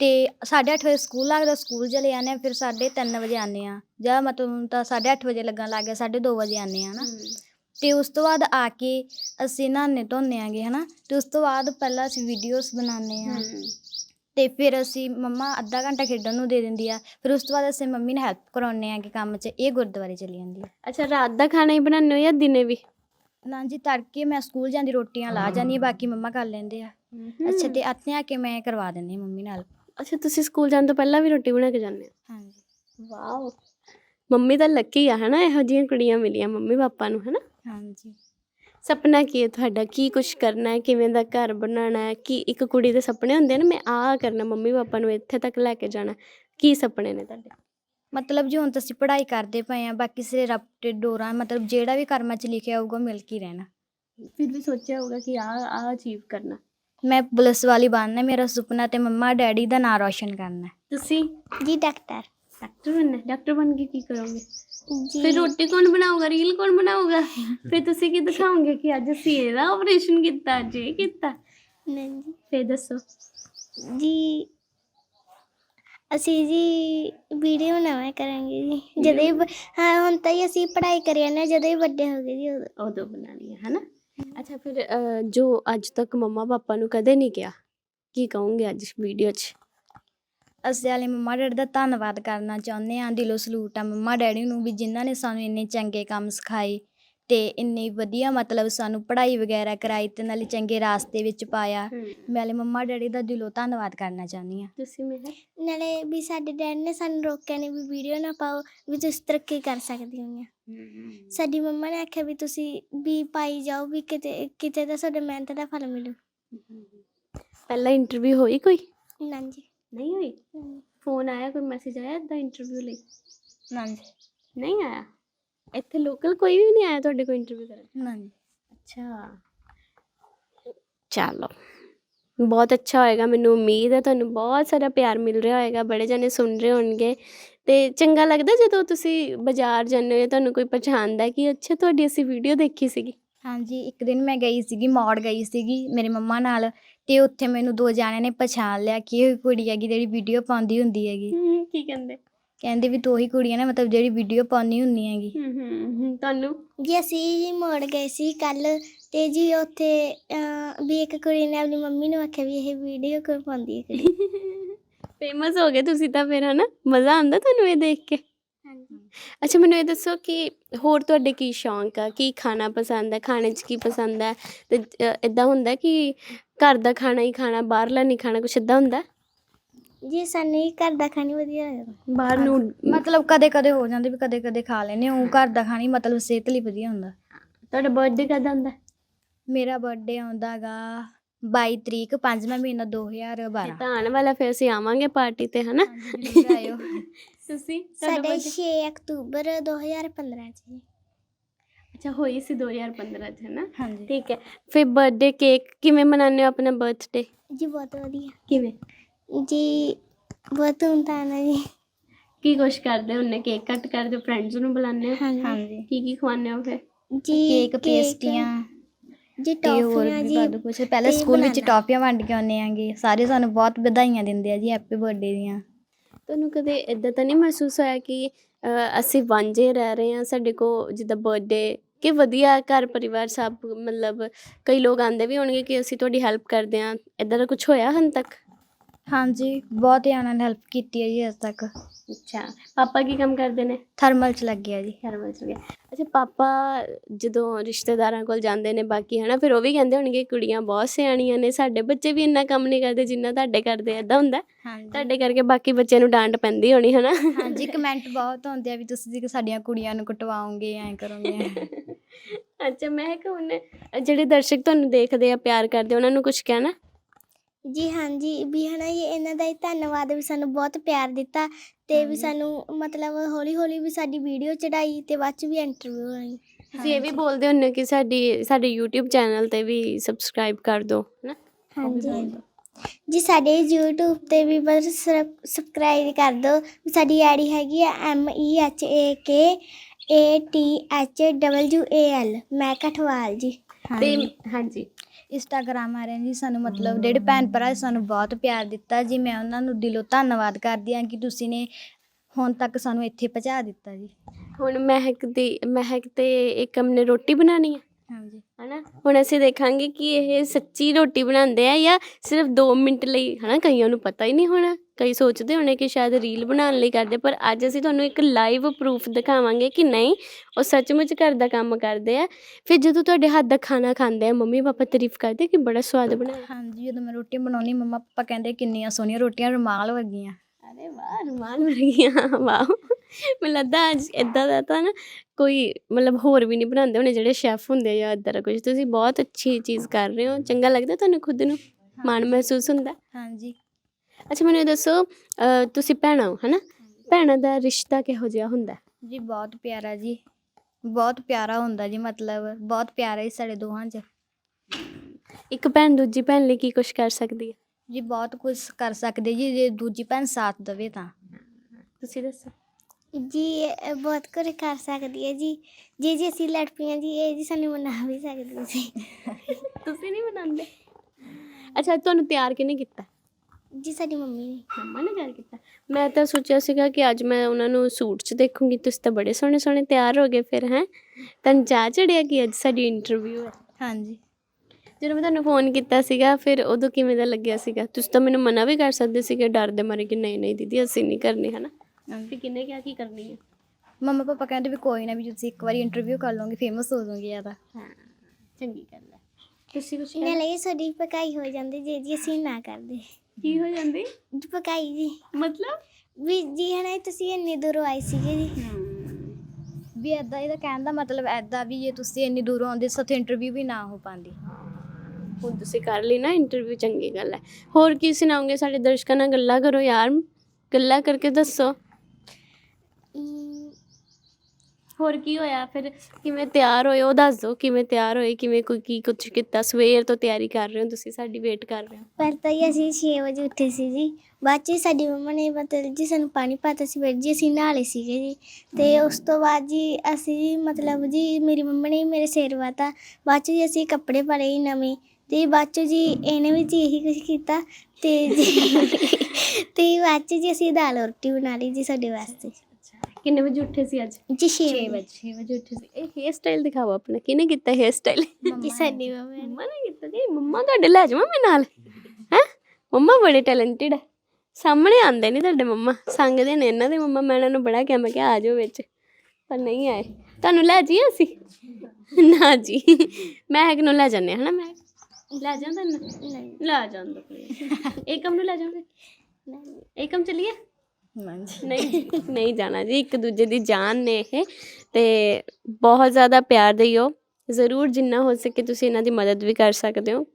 ਤੇ 8:30 ਵਜੇ ਸਕੂਲ ਲੱਗਦਾ ਸਕੂਲ ਚਲੇ ਜਾਂਦੇ ਆ ਫਿਰ 3:30 ਵਜੇ ਆਉਂਦੇ ਆ ਜਾਂ ਮਤਲਬ ਤਾਂ 8:30 ਵਜੇ ਲੱਗਣ ਲੱਗ ਗਿਆ 2:30 ਵਜੇ ਆਉਂਦੇ ਆ ਹਨਾ? ਤੇ ਉਸ ਤੋਂ ਬਾਅਦ ਆ ਕੇ ਅਸੀਂ ਨਹਾਉਂਦੇ ਧੋਂਦੇ ਆਂਗੇ ਹਨਾ? ਤੇ ਉਸ ਤੋਂ ਬਾਅਦ ਪਹਿਲਾਂ ਅਸੀਂ ਵੀਡੀਓਜ਼ ਬਣਾਉਂਦੇ ਆ ਤੇ ਫਿਰ ਅਸੀਂ ਮੰਮਾ ਅੱਧਾ ਘੰਟਾ ਖੇਡਣ ਨੂੰ ਦੇ ਦਿੰਦੀ ਆ। ਫਿਰ ਉਸ ਤੋਂ ਬਾਅਦ ਅਸੀਂ ਮੰਮੀ ਨਾਲ ਹੈਲਪ ਕਰਾਉਂਦੇ ਆ ਕਿ ਕੰਮ 'ਚ ਇਹ ਗੁਰਦੁਆਰੇ ਚਲੀ ਜਾਂਦੀ ਆ। ਅੱਛਾ ਰਾਤ ਦਾ ਖਾਣਾ ਹੀ ਬਣਾਉਂਦੇ ਹੋ ਜਾਂ ਦਿਨੇ ਵੀ? ਨਾ ਜੀ ਤੜਕੇ ਮੈਂ ਸਕੂਲ ਜਾਂਦੀ ਰੋਟੀਆਂ ਲਾ ਜਾਂਦੀ ਆ ਬਾਕੀ ਮੰਮਾ ਕਰ ਲੈਂਦੇ ਆ। ਅੱਛਾ ਤੇ ਆਤੇ ਆ ਕੇ ਮੈਂ ਕਰਵਾ ਦਿੰਦੀ ਆ ਮੰਮੀ ਨਾਲ। ਅੱਛਾ ਤੁਸੀਂ ਸਕੂਲ ਜਾਣ ਤੋਂ ਪਹਿਲਾਂ ਵੀ ਰੋਟੀ ਬਣਾ ਕੇ ਜਾਂਦੇ ਹੋ? ਹਾਂਜੀ। ਵਾਓ। ਮੰਮੀ ਤਾਂ ਲੱਕੀ ਆ ਹਨਾ? ਇਹੋ ਜਿਹੀਆਂ ਕੁੜੀਆਂ ਮਿਲੀਆਂ ਮੰਮੀ ਪਾਪਾ ਨੂੰ ਹਨਾ? ਹਾਂਜੀ। ਸੁਪਨਾ ਕੀ ਹੈ ਤੁਹਾਡਾ? ਕੀ ਕੁਝ ਕਰਨਾ ਹੈ? ਕਿਵੇਂ ਦਾ ਘਰ ਬਣਾਉਣਾ ਹੈ? ਕੀ ਇੱਕ ਕੁੜੀ ਦੇ ਸੁਪਨੇ ਹੁੰਦੇ ਨਾ ਮੈਂ ਆਹ ਕਰਨਾ ਮੰਮੀ ਪਾਪਾ ਨੂੰ ਇੱਥੇ ਤੱਕ ਲੈ ਕੇ ਜਾਣਾ। ਕੀ ਸੁਪਨੇ ਨੇ ਤੁਹਾਡੇ? ਮਤਲਬ ਜੀ ਹੁਣ ਤਾਂ ਅਸੀਂ ਪੜ੍ਹਾਈ ਕਰਦੇ ਪਏ ਆ ਬਾਕੀ ਸਿਰੇ ਰੱਬ ਤੇ ਡੋਰਾਂ ਮਤਲਬ ਜਿਹੜਾ ਵੀ ਕਰਮਾਂ 'ਚ ਲਿਖਿਆ ਹੋਊਗਾ ਮਿਲ ਕੇ ਹੀ ਰਹਿਣਾ। ਫਿਰ ਵੀ ਸੋਚਿਆ ਹੋਗਾ ਕਿ ਆਹ ਆਹ ਅਚੀਵ ਕਰਨਾ। ਮੈਂ ਪੁਲਿਸ ਵਾਲੀ ਬਣਨਾ ਮੇਰਾ ਸੁਪਨਾ ਤੇ ਮੰਮਾ ਡੈਡੀ ਦਾ ਨਾਂ ਰੌਸ਼ਨ ਕਰਨਾ। ਤੁਸੀਂ? ਜੀ ਡਾਕਟਰ ਡਾਕਟਰ ਬਣਨਾ? ਡਾਕਟਰ ਬਣ ਕੇ ਕੀ ਕਰੋਗੇ? ਜੀ। ਫਿਰ ਰੋਟੀ ਕੌਣ ਬਣਾਊਗਾ? ਰੀਲ ਕੌਣ ਬਣਾਊਗਾ? ਫਿਰ ਤੁਸੀਂ ਕੀ ਦਿਖਾਓਗੇ ਕਿ ਅੱਜ ਅਸੀਂ ਇਹਦਾ ਆਪਰੇਸ਼ਨ ਕੀਤਾ ਇਹ ਕੀਤਾ? ਨਹੀਂ ਜੀ। ਫਿਰ ਦੱਸੋ। ਜੀ ਅਸੀਂ ਜੀ ਵੀਡੀਓ ਬਣਾਵਾ ਕਰਾਂਗੇ ਜੀ। ਜਦੋਂ ਹੀ ਬ- ਹਾਂ ਹੁਣ ਤਾਂ ਹੀ ਅਸੀਂ ਪੜ੍ਹਾਈ ਕਰੀ ਜਾਂਦੇ ਹਾਂ, ਜਦੋਂ ਹੀ ਵੱਡੇ ਹੋ ਗਏ ਜੀ ਉਦੋਂ। ਉਦੋਂ ਬਣਾਣੀ ਹੈ ਹਨਾ? ਅੱਛਾ ਫਿਰ ਅਹ, ਜੋ ਅੱਜ ਤੱਕ ਮੰਮਾ ਪਾਪਾ ਨੂੰ ਕਦੇ ਨਹੀਂ ਕਿਹਾ ਕੀ ਕਹੋਗੇ ਅੱਜ ਵੀਡੀਓ 'ਚ? ਅਸੀਂ ਵਾਲੇ ਮੰਮਾ ਡੈਡੀ ਦਾ ਧੰਨਵਾਦ ਕਰਨਾ ਚਾਹੁੰਦੇ ਹਾਂ ਦਿਲੋਂ ਸਲੂਟ ਆ ਮੰਮਾ ਡੈਡੀ ਨੂੰ ਵੀ ਜਿਨ੍ਹਾਂ ਨੇ ਸਾਨੂੰ ਇੰਨੇ ਚੰਗੇ ਕੰਮ ਸਿਖਾਏ ਤੇ ਇੰਨੀ ਵਧੀਆ ਮਤਲਬ ਸਾਨੂੰ ਪੜ੍ਹਾਈ ਵਗੈਰਾ ਕਰਾਈ ਤੇ ਨਾਲੇ ਚੰਗੇ ਰਾਸਤੇ ਵਿੱਚ ਪਾਇਆ। ਨਾਲੇ ਮੰਮਾ ਡੈਡੀ ਦਾ ਦਿਲੋਂ ਧੰਨਵਾਦ ਕਰਨਾ ਚਾਹੁੰਦੀ ਹਾਂ। ਤੁਸੀਂ ਮੈਂ ਨਾਲੇ ਵੀ ਸਾਡੇ ਡੈਡ ਨੇ ਸਾਨੂੰ ਰੋਕਿਆ ਨਹੀਂ ਵੀ ਵੀਡੀਓ ਨਾ ਪਾਓ ਵੀ ਤੁਸੀਂ ਤਰੱਕੀ ਕਰ ਸਕਦੇ ਹੋ। ਸਾਡੀ ਮੰਮਾ ਨੇ ਆਖਿਆ ਵੀ ਤੁਸੀਂ ਵੀ ਪਾਈ ਜਾਓ ਵੀ ਕਿਤੇ ਕਿਤੇ ਤਾਂ ਤੁਹਾਡੇ ਮਿਹਨਤ ਦਾ ਫਲ ਮਿਲੂ। ਪਹਿਲਾਂ ਇੰਟਰਵਿਊ ਹੋਈ ਕੋਈ? ਨਾ ਜੀ ਨਹੀਂ ਹੋਈ? ਫੋਨ ਆਇਆ ਕੋਈ ਮੈਸੇਜ ਆਇਆ ਦਾ ਇੰਟਰਵਿਊ ਲਈ? ਹਾਂਜੀ। ਨਹੀਂ ਆਇਆ? ਇੱਥੇ ਲੋਕਲ ਕੋਈ ਵੀ ਨਹੀਂ ਆਇਆ ਤੁਹਾਡੇ ਕੋਲ ਇੰਟਰਵਿਊ ਕਰਨ? ਹਾਂਜੀ। ਅੱਛਾ। ਚਲੋ। ਬਹੁਤ ਅੱਛਾ ਹੋਏਗਾ ਮੈਨੂੰ ਉਮੀਦ ਹੈ ਤੁਹਾਨੂੰ ਬਹੁਤ ਸਾਰਾ ਪਿਆਰ ਮਿਲ ਰਿਹਾ ਹੋਏਗਾ ਬੜੇ ਜਣੇ ਸੁਣ ਰਹੇ ਹੋਣਗੇ। ਤੇ ਚੰਗਾ ਲੱਗਦਾ ਜਦੋਂ ਤੁਸੀਂ ਬਾਜ਼ਾਰ ਜਾਂਦੇ ਹੋ ਤੁਹਾਨੂੰ ਕੋਈ ਪਛਾਣਦਾ ਕਿ ਅੱਛਾ ਤੁਹਾਡੀ ਅਸੀਂ ਵੀਡੀਓ ਦੇਖੀ ਸੀਗੀ। ਹਾਂਜੀ ਇੱਕ ਦਿਨ ਮੈਂ ਗਈ ਸੀਗੀ ਮੌੜ ਗਈ ਸੀਗੀ ਮੇਰੇ ਮੰਮਾ ਨਾਲ। ਤੇ ਉੱਥੇ ਮੈਨੂੰ ਦੋ ਜਾਣਿਆਂ ਨੇ ਪਛਾਣ ਲਿਆ ਕਿ ਇਹ ਕੁੜੀ ਹੈਗੀ ਜਿਹੜੀ ਵੀਡੀਓ ਪਾਉਂਦੀ ਹੁੰਦੀ ਹੈਗੀ। ਕੀ ਕਹਿੰਦੇ? ਕਹਿੰਦੇ ਵੀ ਤੂੰ ਉਹੀ ਕੁੜੀਆਂ ਨੇ ਮਤਲਬ ਜਿਹੜੀ ਵੀਡੀਓ ਪਾਉਂਦੀ ਹੁੰਦੀ ਹੈਗੀ। ਹੂੰ ਹੂੰ ਤੁਹਾਨੂੰ? ਜੀ ਅਸੀਂ ਜੀ ਮੋੜ ਗਏ ਸੀ ਕੱਲ ਤੇ ਜੀ ਉੱਥੇ ਅਹ, ਵੀ ਇੱਕ ਕੁੜੀ ਨੇ ਆਪਣੀ ਮੰਮੀ ਨੂੰ ਆਖਿਆ ਵੀ ਇਹ ਵੀਡੀਓ ਕਿਉਂ ਪਾਉਂਦੀ ਹੈ ਕੁੜੀ? ਫੇਮਸ ਹੋ ਗਏ ਤੁਸੀਂ ਤਾਂ ਫਿਰ ਹਨਾ? ਮਜ਼ਾ ਆਉਂਦਾ ਤੁਹਾਨੂੰ ਇਹ ਦੇਖ ਕੇ? ਅੱਛਾ ਮੈਨੂੰ ਇਹ ਦੱਸੋ ਕਿ ਹੋਰ ਤੁਹਾਡੇ ਕੀ ਸ਼ੌਂਕ ਆ? ਕੀ ਖਾਣਾ ਪਸੰਦ ਹੈ ਖਾਣੇ 'ਚ ਕੀ ਪਸੰਦ ਹੈ ਤੇ ਇਦਾਂ ਹੁੰਦਾ ਕਿ ਘਰ ਦਾ ਖਾਣਾ ਹੀ ਖਾਣਾ ਬਾਹਰਲਾ ਨਹੀਂ ਖਾਣਾ ਕੁਛ ਇਦਾਂ ਹੁੰਦਾ? ਜੀ ਸਾਨੂੰ ਹੀ ਘਰ ਦਾ ਖਾਣੀ ਵਧੀਆ ਲੱਗਦਾ। ਬਾਹਰ ਨੂੰ ਮਤਲਬ ਕਦੇ ਕਦੇ ਹੋ ਜਾਂਦੇ ਵੀ ਕਦੇ ਕਦੇ ਖਾ ਲੈਨੇ ਉਹ ਘਰ ਦਾ ਖਾਣੀ ਮਤਲਬ ਸਿਹਤ ਲਈ ਵਧੀਆ ਹੁੰਦਾ। ਤੁਹਾਡਾ ਬਰਥਡੇ ਕਦੋਂ ਹੁੰਦਾ ਮੇਰਾ ਬਰਥਡੇ ਆਉਂਦਾਗਾ 22 ਤਰੀਕ 5ਵਾਂ ਮਹੀਨਾ 2012 ਤਾਂ ਆਉਣ ਵਾਲਾ ਫਿਰ ਅਸੀਂ ਆਵਾਂਗੇ ਪਾਰਟੀ ਤੇ ਹਨਾ? ਆਇਓ। ਤੁਸੀਂ? ਸਾਡੇ 6 ਅਕਤੂਬਰ 2015 ਚ ਜੀ। ਅੱਛਾ ਹੋਈ ਸੀ 2015 ਚ ਹਨਾ? ਹਾਂਜੀ। ਠੀਕ ਹੈ। ਫਿਰ ਬਰਥਡੇ ਕੇਕ ਕਿਵੇਂ ਮਨਾਉਂਦੇ ਹੋ ਆਪਣਾ ਬਰਥਡੇ? ਜੀ ਬਹੁਤ ਵਧੀਆ। ਕਿਵੇਂ? ਜੀ ਬਹੁਤ ਹੁੰਦਾ ਨਾ ਜੀ। ਕੀ ਕੁਛ ਕਰਦੇ ਹੁੰਨੇ ਕੇਕ ਕੱਟ ਕਰਦੇ ਹੋ? ਫਰੈਂਡਸ ਨੂੰ ਬੁਲਾਉਂਦੇ ਹੋ? ਹਾਂਜੀ। ਕੀ ਕੀ ਖਵਾਉਂਦੇ ਹੋ ਫਿਰ? ਜੀ ਕੇਕ ਪੇਸਟੀਆਂ। ਜੀ ਤੇ ਹੋਰ ਟੌਫੀਆਂ ਵੀ ਜੀ ਬਹੁਤ ਕੁਝ ਪਹਿਲਾਂ ਤੇ ਸਕੂਲ ਵਿੱਚ। ਟੌਫੀਆਂ ਵੰਡ ਕੇ ਆਉਂਦੇ ਆਂਗੇ। ਸਾਰੇ ਸਾਨੂੰ ਬਹੁਤ ਵਧਾਈਆਂ ਦਿੰਦੇ ਆ ਜੀ ਹੈਪੀ ਬਰਥਡੇ ਦੀਆਂ। ਤੁਹਾਨੂੰ ਕਦੇ ਇਦਾਂ ਤਾਂ ਨਹੀਂ ਮਹਿਸੂਸ ਹੋਇਆ ਕਿ ਅ, ਅਸੀਂ ਵਾਂਝੇ ਰਹਿ ਰਹੇ ਹਾਂ ਸਾਡੇ ਕੋ ਜਿੱਦਾਂ ਬਰਥਡੇ ਕਿ ਵਧੀਆ ਘਰ ਪਰਿਵਾਰ ਸਭ ਮਤਲਬ ਕਈ ਲੋਕ ਆਂਦੇ ਵੀ ਹੋਣਗੇ ਕਿ ਅਸੀਂ ਤੁਹਾਡੀ ਹੈਲਪ ਕਰਦੇ ਹਾਂ ਇਦਾਂ ਦਾ ਕੁਝ ਹੋਇਆ ਹੁਣ ਤੱਕ? ਹਾਂਜੀ ਬਹੁਤ ਹੀ ਨਾਲ ਹੈਲਪ ਕੀਤੀ ਹੈ ਜੀ ਅੱਜ ਤੱਕ। ਅੱਛਾ ਪਾਪਾ ਕੀ ਕੰਮ ਕਰਦੇ ਨੇ? ਥਰਮਲ ਚ ਲੱਗਿਆ ਜੀ। ਥਰਮਲ ਚ ਗਿਆ ਅੱਛਾ ਪਾਪਾ ਜਦੋਂ ਰਿਸ਼ਤੇਦਾਰਾਂ ਕੋਲ ਜਾਂਦੇ ਨੇ ਬਾਕੀ ਹਨਾ ਫਿਰ ਉਹ ਵੀ ਕਹਿੰਦੇ ਹੋਣਗੇ ਕੁੜੀਆਂ ਬਹੁਤ ਸਿਆਣੀਆਂ ਨੇ ਸਾਡੇ ਬੱਚੇ ਵੀ ਇੰਨਾ ਕੰਮ ਨਹੀਂ ਕਰਦੇ ਜਿੰਨਾ ਤੁਹਾਡੇ ਕਰਦੇ ਐਦਾਂ ਹੁੰਦਾ? ਤੁਹਾਡੇ ਕਰਕੇ ਬਾਕੀ ਬੱਚਿਆਂ ਨੂੰ ਡਾਂਟ ਪੈਂਦੀ ਹੋਣੀ ਹਨਾ? ਹਾਂਜੀ ਕਮੈਂਟ ਬਹੁਤ ਆਉਂਦੇ ਆ ਵੀ ਤੁਸੀਂ ਜੀ ਸਾਡੀਆਂ ਕੁੜੀਆਂ ਨੂੰ ਕਟਵਾਓਗੇ ਐਂ ਕਰੋਗੇ। ਅੱਛਾ ਮੈਂ ਕਿ ਹੁਣ ਜਿਹੜੇ ਦਰਸ਼ਕ ਤੁਹਾਨੂੰ ਦੇਖਦੇ ਆ ਪਿਆਰ ਕਰਦੇ ਉਹਨਾਂ ਨੂੰ ਕੁਝ ਕਹਿਣਾ? ਜੀ ਹਾਂਜੀ ਵੀ ਹਨਾ ਜੀ ਇਹਨਾਂ ਦਾ ਹੀ ਧੰਨਵਾਦ ਵੀ ਸਾਨੂੰ ਬਹੁਤ ਪਿਆਰ ਦਿੱਤਾ ਤੇ ਵੀ ਹਾਂਜੀ। ਸਾਨੂੰ ਮਤਲਬ ਹੌਲੀ ਹੌਲੀ ਵੀ ਸਾਡੀ ਵੀਡੀਓ ਚੜਾਈ ਤੇ ਬਾਅਦ ਚ ਵੀ ਇੰਟਰਵਿਊ ਹੋਈ। ਤੁਸੀਂ ਇਹ ਵੀ ਬੋਲਦੇ ਹੁੰਦੇ ਕਿ ਸਾਡੀ ਸਾਡੇ YouTube ਚੈਨਲ ਤੇ ਵੀ ਸਬਸਕ੍ਰਾਈਬ ਕਰ ਦਿਓ ਹਨਾ? ਹਾਂਜੀ। ਜੀ। ਸਾਡੇ YouTube ਤੇ ਵੀ ਬਸ ਸਬਸਕ੍ਰਾਈਬ ਕਰ ਦਿਓ ਵੀ ਸਾਡੀ ਆਈਡੀ ਹੈਗੀ ਆ M E H A K A T H W A L ਮੈਂ ਕਠਵਾਲ ਜੀ। ਤੇ ਹਾਂਜੀ। ਇੰਸਟਾਗ੍ਰਾਮ ਆ ਰਹੇ ਜੀ ਸਾਨੂੰ ਮਤਲਬ ਜਿਹੜੇ ਭੈਣ ਭਰਾ ਸਾਨੂੰ ਬਹੁਤ ਪਿਆਰ ਦਿੱਤਾ ਜੀ ਮੈਂ ਉਹਨਾਂ ਨੂੰ ਦਿਲੋਂ ਧੰਨਵਾਦ ਕਰਦੀ ਹਾਂ ਕਿ ਤੁਸੀਂ ਨੇ ਹੁਣ ਤੱਕ ਸਾਨੂੰ ਇੱਥੇ ਪਹੁੰਚਾ ਦਿੱਤਾ ਜੀ। ਹੁਣ ਮਹਿਕ ਦੀ ਮਹਿਕ ਤੇ ਏਕਮ ਨੇ ਰੋਟੀ ਬਣਾਣੀ ਹੈ ਹਾਂਜੀ। ਹਨਾ? ਹੁਣ ਅਸੀਂ ਦੇਖਾਂਗੇ ਕਿ ਇਹ ਸੱਚੀ ਰੋਟੀ ਬਣਾਉਂਦੇ ਆ ਜਾਂ ਸਿਰਫ 2 ਮਿੰਟ ਲਈ ਹਨਾ? ਕਈਆਂ ਨੂੰ ਪਤਾ ਹੀ ਨਹੀਂ ਹੋਣਾ। ਕਈ ਸੋਚਦੇ ਹੋਣੇ ਕਿ ਸ਼ਾਇਦ ਰੀਲ ਬਣਾਉਣ ਲਈ ਕਰਦੇ ਪਰ ਅੱਜ ਅਸੀਂ ਤੁਹਾਨੂੰ ਇੱਕ ਲਾਈਵ ਪ੍ਰੂਫ ਦਿਖਾਵਾਂਗੇ ਕਿ ਨਹੀਂ ਉਹ ਸੱਚਮੁੱਚ ਘਰ ਦਾ ਕੰਮ ਕਰਦੇ ਆ। ਫਿਰ ਜਦੋਂ ਤੁਹਾਡੇ ਹੱਥ ਦਾ ਖਾਣਾ ਖਾਂਦੇ ਆ ਮੰਮੀ ਪਾਪਾ ਤਾਰੀਫ ਕਰਦੇ ਕਿ ਬੜਾ ਸਵਾਦ ਬਣਾਇਆ? ਹਾਂਜੀ ਜਦੋਂ ਮੈਂ ਰੋਟੀ ਬਣਾਉਣੀ ਮੰਮਾ ਪਾਪਾ ਕਹਿੰਦੇ ਕਿੰਨੀਆਂ ਸੋਹਣੀਆਂ ਰੋਟੀਆਂ ਰੁਮਾਲ ਵਰਗੀਆਂ। ਅਰੇ ਵਾਹ ਰੁਮਾਲ ਵਰਗੀਆਂ ਵਾਹ ਮੈਨੂੰ ਲੱਗਦਾ ਅੱਜ ਇਦਾਂ ਦਾ ਤਾਂ ਨਾ ਕੋਈ ਮਤਲਬ ਹੋਰ ਵੀ ਨਹੀਂ ਬਣਾਉਂਦੇ ਹੋਣੇ ਜਿਹੜੇ ਸ਼ੈਫ ਹੁੰਦੇ ਆ ਜਾਂ ਇਦਾਂ ਦਾ ਕੁਝ ਤੁਸੀਂ ਬਹੁਤ ਅੱਛੀ ਚੀਜ਼ ਕਰ ਰਹੇ ਹੋ। ਚੰਗਾ ਲੱਗਦਾ ਤੁਹਾਨੂੰ ਖੁਦ ਨੂੰ ਮਾਣ ਮਹਿਸੂਸ ਹੁੰਦਾ। ਹਾਂਜੀ। ਅੱਛਾ ਮੈਨੂੰ ਇਹ ਦੱਸੋ ਅਹ ਤੁਸੀਂ ਭੈਣਾਂ ਹੋ ਹਨਾ? ਭੈਣਾਂ ਦਾ ਰਿਸ਼ਤਾ ਕਿਹੋ ਜਿਹਾ ਹੁੰਦਾ? ਹੈ? ਜੀ ਬਹੁਤ ਪਿਆਰਾ ਜੀ। ਬਹੁਤ ਪਿਆਰਾ ਹੁੰਦਾ ਜੀ ਮਤਲਬ ਬਹੁਤ ਪਿਆਰਾ ਹੀ ਸਾਡੇ ਦੋਹਾਂ 'ਚ। ਇੱਕ ਭੈਣ ਦੂਜੀ ਭੈਣ ਲਈ ਕੀ ਕੁਝ ਕਰ ਸਕਦੀ ਹੈ? ਜੀ ਬਹੁਤ ਕੁਝ ਕਰ ਸਕਦੇ ਜੀ ਜੇ ਦੂਜੀ ਭੈਣ ਸਾਥ ਦੇਵੇ ਤਾਂ। ਤੁਸੀਂ ਦੱਸੋ। ਜੀ ਇਹ ਬਹੁਤ ਕੁਝ ਕਰ ਸਕਦੀ ਹੈ ਜੀ। ਜੇ ਜੀ ਅਸੀਂ ਲੜ ਪਈਆਂ ਜੀ ਇਹ ਜੀ ਸਾਨੂੰ ਮਨਾ ਵੀ ਸਕਦੀ ਸੀ। ਤੁਸੀਂ ਨਹੀਂ ਬਣਾਉਂਦੇ ਅੱਛਾ ਤੁਹਾਨੂੰ ਤਿਆਰ ਕਿਹਨੇ ਕੀਤਾ? ਜੀ ਸਾਡੀ ਮੰਮੀ ਨੇ। ਮੰਮਾ ਨੇ ਤਿਆਰ ਕੀਤਾ? ਮੈਂ ਤਾਂ ਸੋਚਿਆ ਸੀਗਾ ਕਿ ਅੱਜ ਮੈਂ ਉਹਨਾਂ ਨੂੰ ਸੂਟ 'ਚ ਦੇਖੂੰਗੀ। ਤੁਸੀਂ ਤਾਂ ਬੜੇ ਸੋਹਣੇ ਸੋਹਣੇ ਤਿਆਰ ਹੋ ਗਏ ਫਿਰ ਹੈ? ਤੁਹਾਨੂੰ ਚਾਹ ਚੜਿਆ ਕਿ ਅੱਜ ਸਾਡੀ ਇੰਟਰਵਿਊ ਹੈ? ਹਾਂਜੀ। ਜਦੋਂ ਮੈਂ ਤੁਹਾਨੂੰ ਫੋਨ ਕੀਤਾ ਸੀਗਾ ਫਿਰ ਉਦੋਂ ਕਿਵੇਂ ਦਾ ਲੱਗਿਆ ਸੀਗਾ? ਤੁਸੀਂ ਤਾਂ ਮੈਨੂੰ ਮਨਾ ਵੀ ਕਰ ਸਕਦੇ ਸੀਗੇ ਡਰ ਦੇ ਮਾਰੇ ਕਿ ਨਹੀਂ ਨਹੀਂ ਦੀਦੀ ਅਸੀਂ ਨਹੀਂ ਕਰਨੀ ਹਨਾ? ਫਿਰ ਕਿੰਨੇ ਕਿਹਾ ਕੀ ਕਰਨੀ ਹੈ? ਮੰਮਾ ਪਾਪਾ ਕਹਿੰਦੇ ਵੀ ਕੋਈ ਨਾ ਵੀ ਤੁਸੀਂ ਇੱਕ ਵਾਰੀ ਇੰਟਰਵਿਊ ਕਰ ਲਓਗੇ ਫੇਮਸ ਹੋ ਜਾਓਗੇ ਜ਼ਿਆਦਾ। ਹਾਂ ਚੰਗੀ ਗੱਲ ਹੈ। ਤੁਸੀਂ ਕੁਝ ਨਾਲੇ ਸਾਡੀ ਪਕਾਈ ਹੋ ਜਾਂਦੀ ਜੇ ਜੀ ਅਸੀਂ ਨਾ ਕਰਦੇ। ਕੀ ਹੋ ਜਾਂਦੀ? ਪਕਾਈ ਜੀ। ਮਤਲਬ? ਵੀ ਜੀ ਹਨਾ ਤੁਸੀਂ ਇੰਨੀ ਦੂਰੋਂ ਆਏ ਸੀਗੇ ਜੀ। ਵੀ ਐਦਾਂ ਇਹਦਾ ਕਹਿਣ ਦਾ ਮਤਲਬ ਐਦਾਂ ਵੀ ਜੇ ਤੁਸੀਂ ਇੰਨੀ ਦੂਰੋਂ ਆਉਂਦੇ ਸੋ ਇੰਟਰਵਿਊ ਵੀ ਨਾ ਹੋ ਪਾਉਂਦੀ। ਹੁਣ ਤੁਸੀਂ ਕਰ ਲਈ ਨਾ ਇੰਟਰਵਿਊ ਚੰਗੀ ਗੱਲ ਹੈ। ਹੋਰ ਕੀ ਸੁਣਾਓਗੇ ਸਾਡੇ ਦਰਸ਼ਕਾਂ ਨਾਲ? ਗੱਲਾਂ ਕਰੋ ਯਾਰ ਗੱਲਾਂ ਕਰਕੇ ਦੱਸੋ ਅਮ, ਹੋਰ ਕੀ ਹੋਇਆ? ਫਿਰ ਕਿਵੇਂ ਤਿਆਰ ਹੋਏ? ਉਹ ਦੱਸ ਦਿਓ ਕਿਵੇਂ ਤਿਆਰ ਹੋਏ? ਕਿਵੇਂ ਕੋਈ ਕੀ ਕੁਝ ਕੀਤਾ? ਸਵੇਰ ਤੋਂ ਤਿਆਰੀ ਕਰ ਰਹੇ ਹੋ ਤੁਸੀਂ? ਸਾਡੀ ਵੇਟ ਕਰ ਰਹੇ ਹੋ। ਪਰ ਤਾਂ ਹੀ ਅਸੀਂ 6 ਵਜੇ ਉੱਠੇ ਸੀ ਜੀ। ਬਾਅਦ ਚ ਸਾਡੀ ਮੰਮਾ ਨੇ ਮਤਲਬ ਜੀ ਸਾਨੂੰ ਪਾਣੀ ਪਾਤਾ ਸੀ, ਫਿਰ ਜੀ ਅਸੀਂ ਨਹਾ ਲਏ ਸੀਗੇ ਜੀ। ਤੇ ਉਸ ਤੋਂ ਬਾਅਦ ਜੀ ਅਸੀਂ ਜੀ ਮਤਲਬ ਜੀ ਮੇਰੀ ਮੰਮਾ ਨੇ ਮੇਰੇ ਸਿਰ ਵਾਤਾ। ਬਾਅਦ ਚ ਜੀ ਅਸੀਂ ਕੱਪੜੇ ਪਾਲੇ ਜੀ ਨਵੇਂ। ਤੇ ਬਾਅਦ ਚ ਜੀ ਇਹਨੇ ਵੀ ਜੀ ਇਹੀ ਕੁਝ ਕੀਤਾ। ਤੇ ਜੀ ਤੇ ਬਾਅਦ ਚ ਜੀ ਅਸੀਂ ਦਾਲ ਰੋਟੀ ਬਣਾ ਲਈ ਜੀ ਸਾਡੇ ਵਾਸਤੇ। ਕਿੰਨੇ ਵਜੇ ਉੱਠੇ ਸੀ ਅੱਜ? ਜੀ 6 6 ਵਜੇ। ਵਜੇ 6 ਵਜੇ ਉੱਠੇ ਸੀ। ਇਹ ਹੇਅਰ ਸਟਾਈਲ ਦਿਖਾਓ ਆਪਣਾ ਕਿਹਨੇ ਕੀਤਾ ਹੇਅਰ ਸਟਾਈਲ ਜੀ ਸਾਡੀ ਮੰਮਾ ਨੇ ਮੰਮਾ ਨੇ ਕੀਤਾ ਜੀ ਮੰਮਾ ਤੁਹਾਡੇ ਲੈ ਜਾਵਾਂ ਮੈਂ ਨਾਲ? ਹੈ? ਮੰਮਾ ਬੜੇ ਟੈਲੈਂਟਡ ਹੈ ਸਾਹਮਣੇ ਆਉਂਦੇ ਨਹੀਂ ਤੁਹਾਡੇ ਮੰਮਾ ਸੰਗਦੇ ਨੇ ਇਹਨਾਂ ਦੇ ਮੰਮਾ। ਮੈਂ ਇਹਨਾਂ ਨੂੰ ਬੜਾ ਕਿਹਾ ਮੈਂ ਕਿਹਾ ਆ ਜਾਓ ਵਿੱਚ ਪਰ ਨਹੀਂ ਆਏ। ਤੁਹਾਨੂੰ ਲੈ ਜੀ ਅਸੀਂ? ਨਾ ਜੀ ਮੈਂ ਹੈਗ ਨੂੰ ਲੈ ਜਾਂਦੇ ਹਨਾ ਮੈਂ? ਲੈ ਜਾਂਦਾ ਨਾ ਨਹੀਂ। ਲੈ ਜਾਂਦਾ ਏਕਮ ਨੂੰ ਲੈ ਜਾਵਾਂਗੇ ਨਹੀਂ। ਏਕਮ ਚਲੀਏ? ਹਾਂਜੀ। ਨਹੀਂ ਨਹੀਂ ਜਾਣਾ ਜੀ, ਇੱਕ ਦੂਜੇ ਦੀ ਜਾਨ ਨੇ ਇਹ, ਤੇ ਬਹੁਤ ਜ਼ਿਆਦਾ ਪਿਆਰ ਦਿਓ ਜ਼ਰੂਰ ਜਿੰਨਾ ਹੋ ਸਕੇ ਤੁਸੀਂ ਇਹਨਾਂ ਦੀ ਮਦਦ ਵੀ ਕਰ ਸਕਦੇ ਹੋ।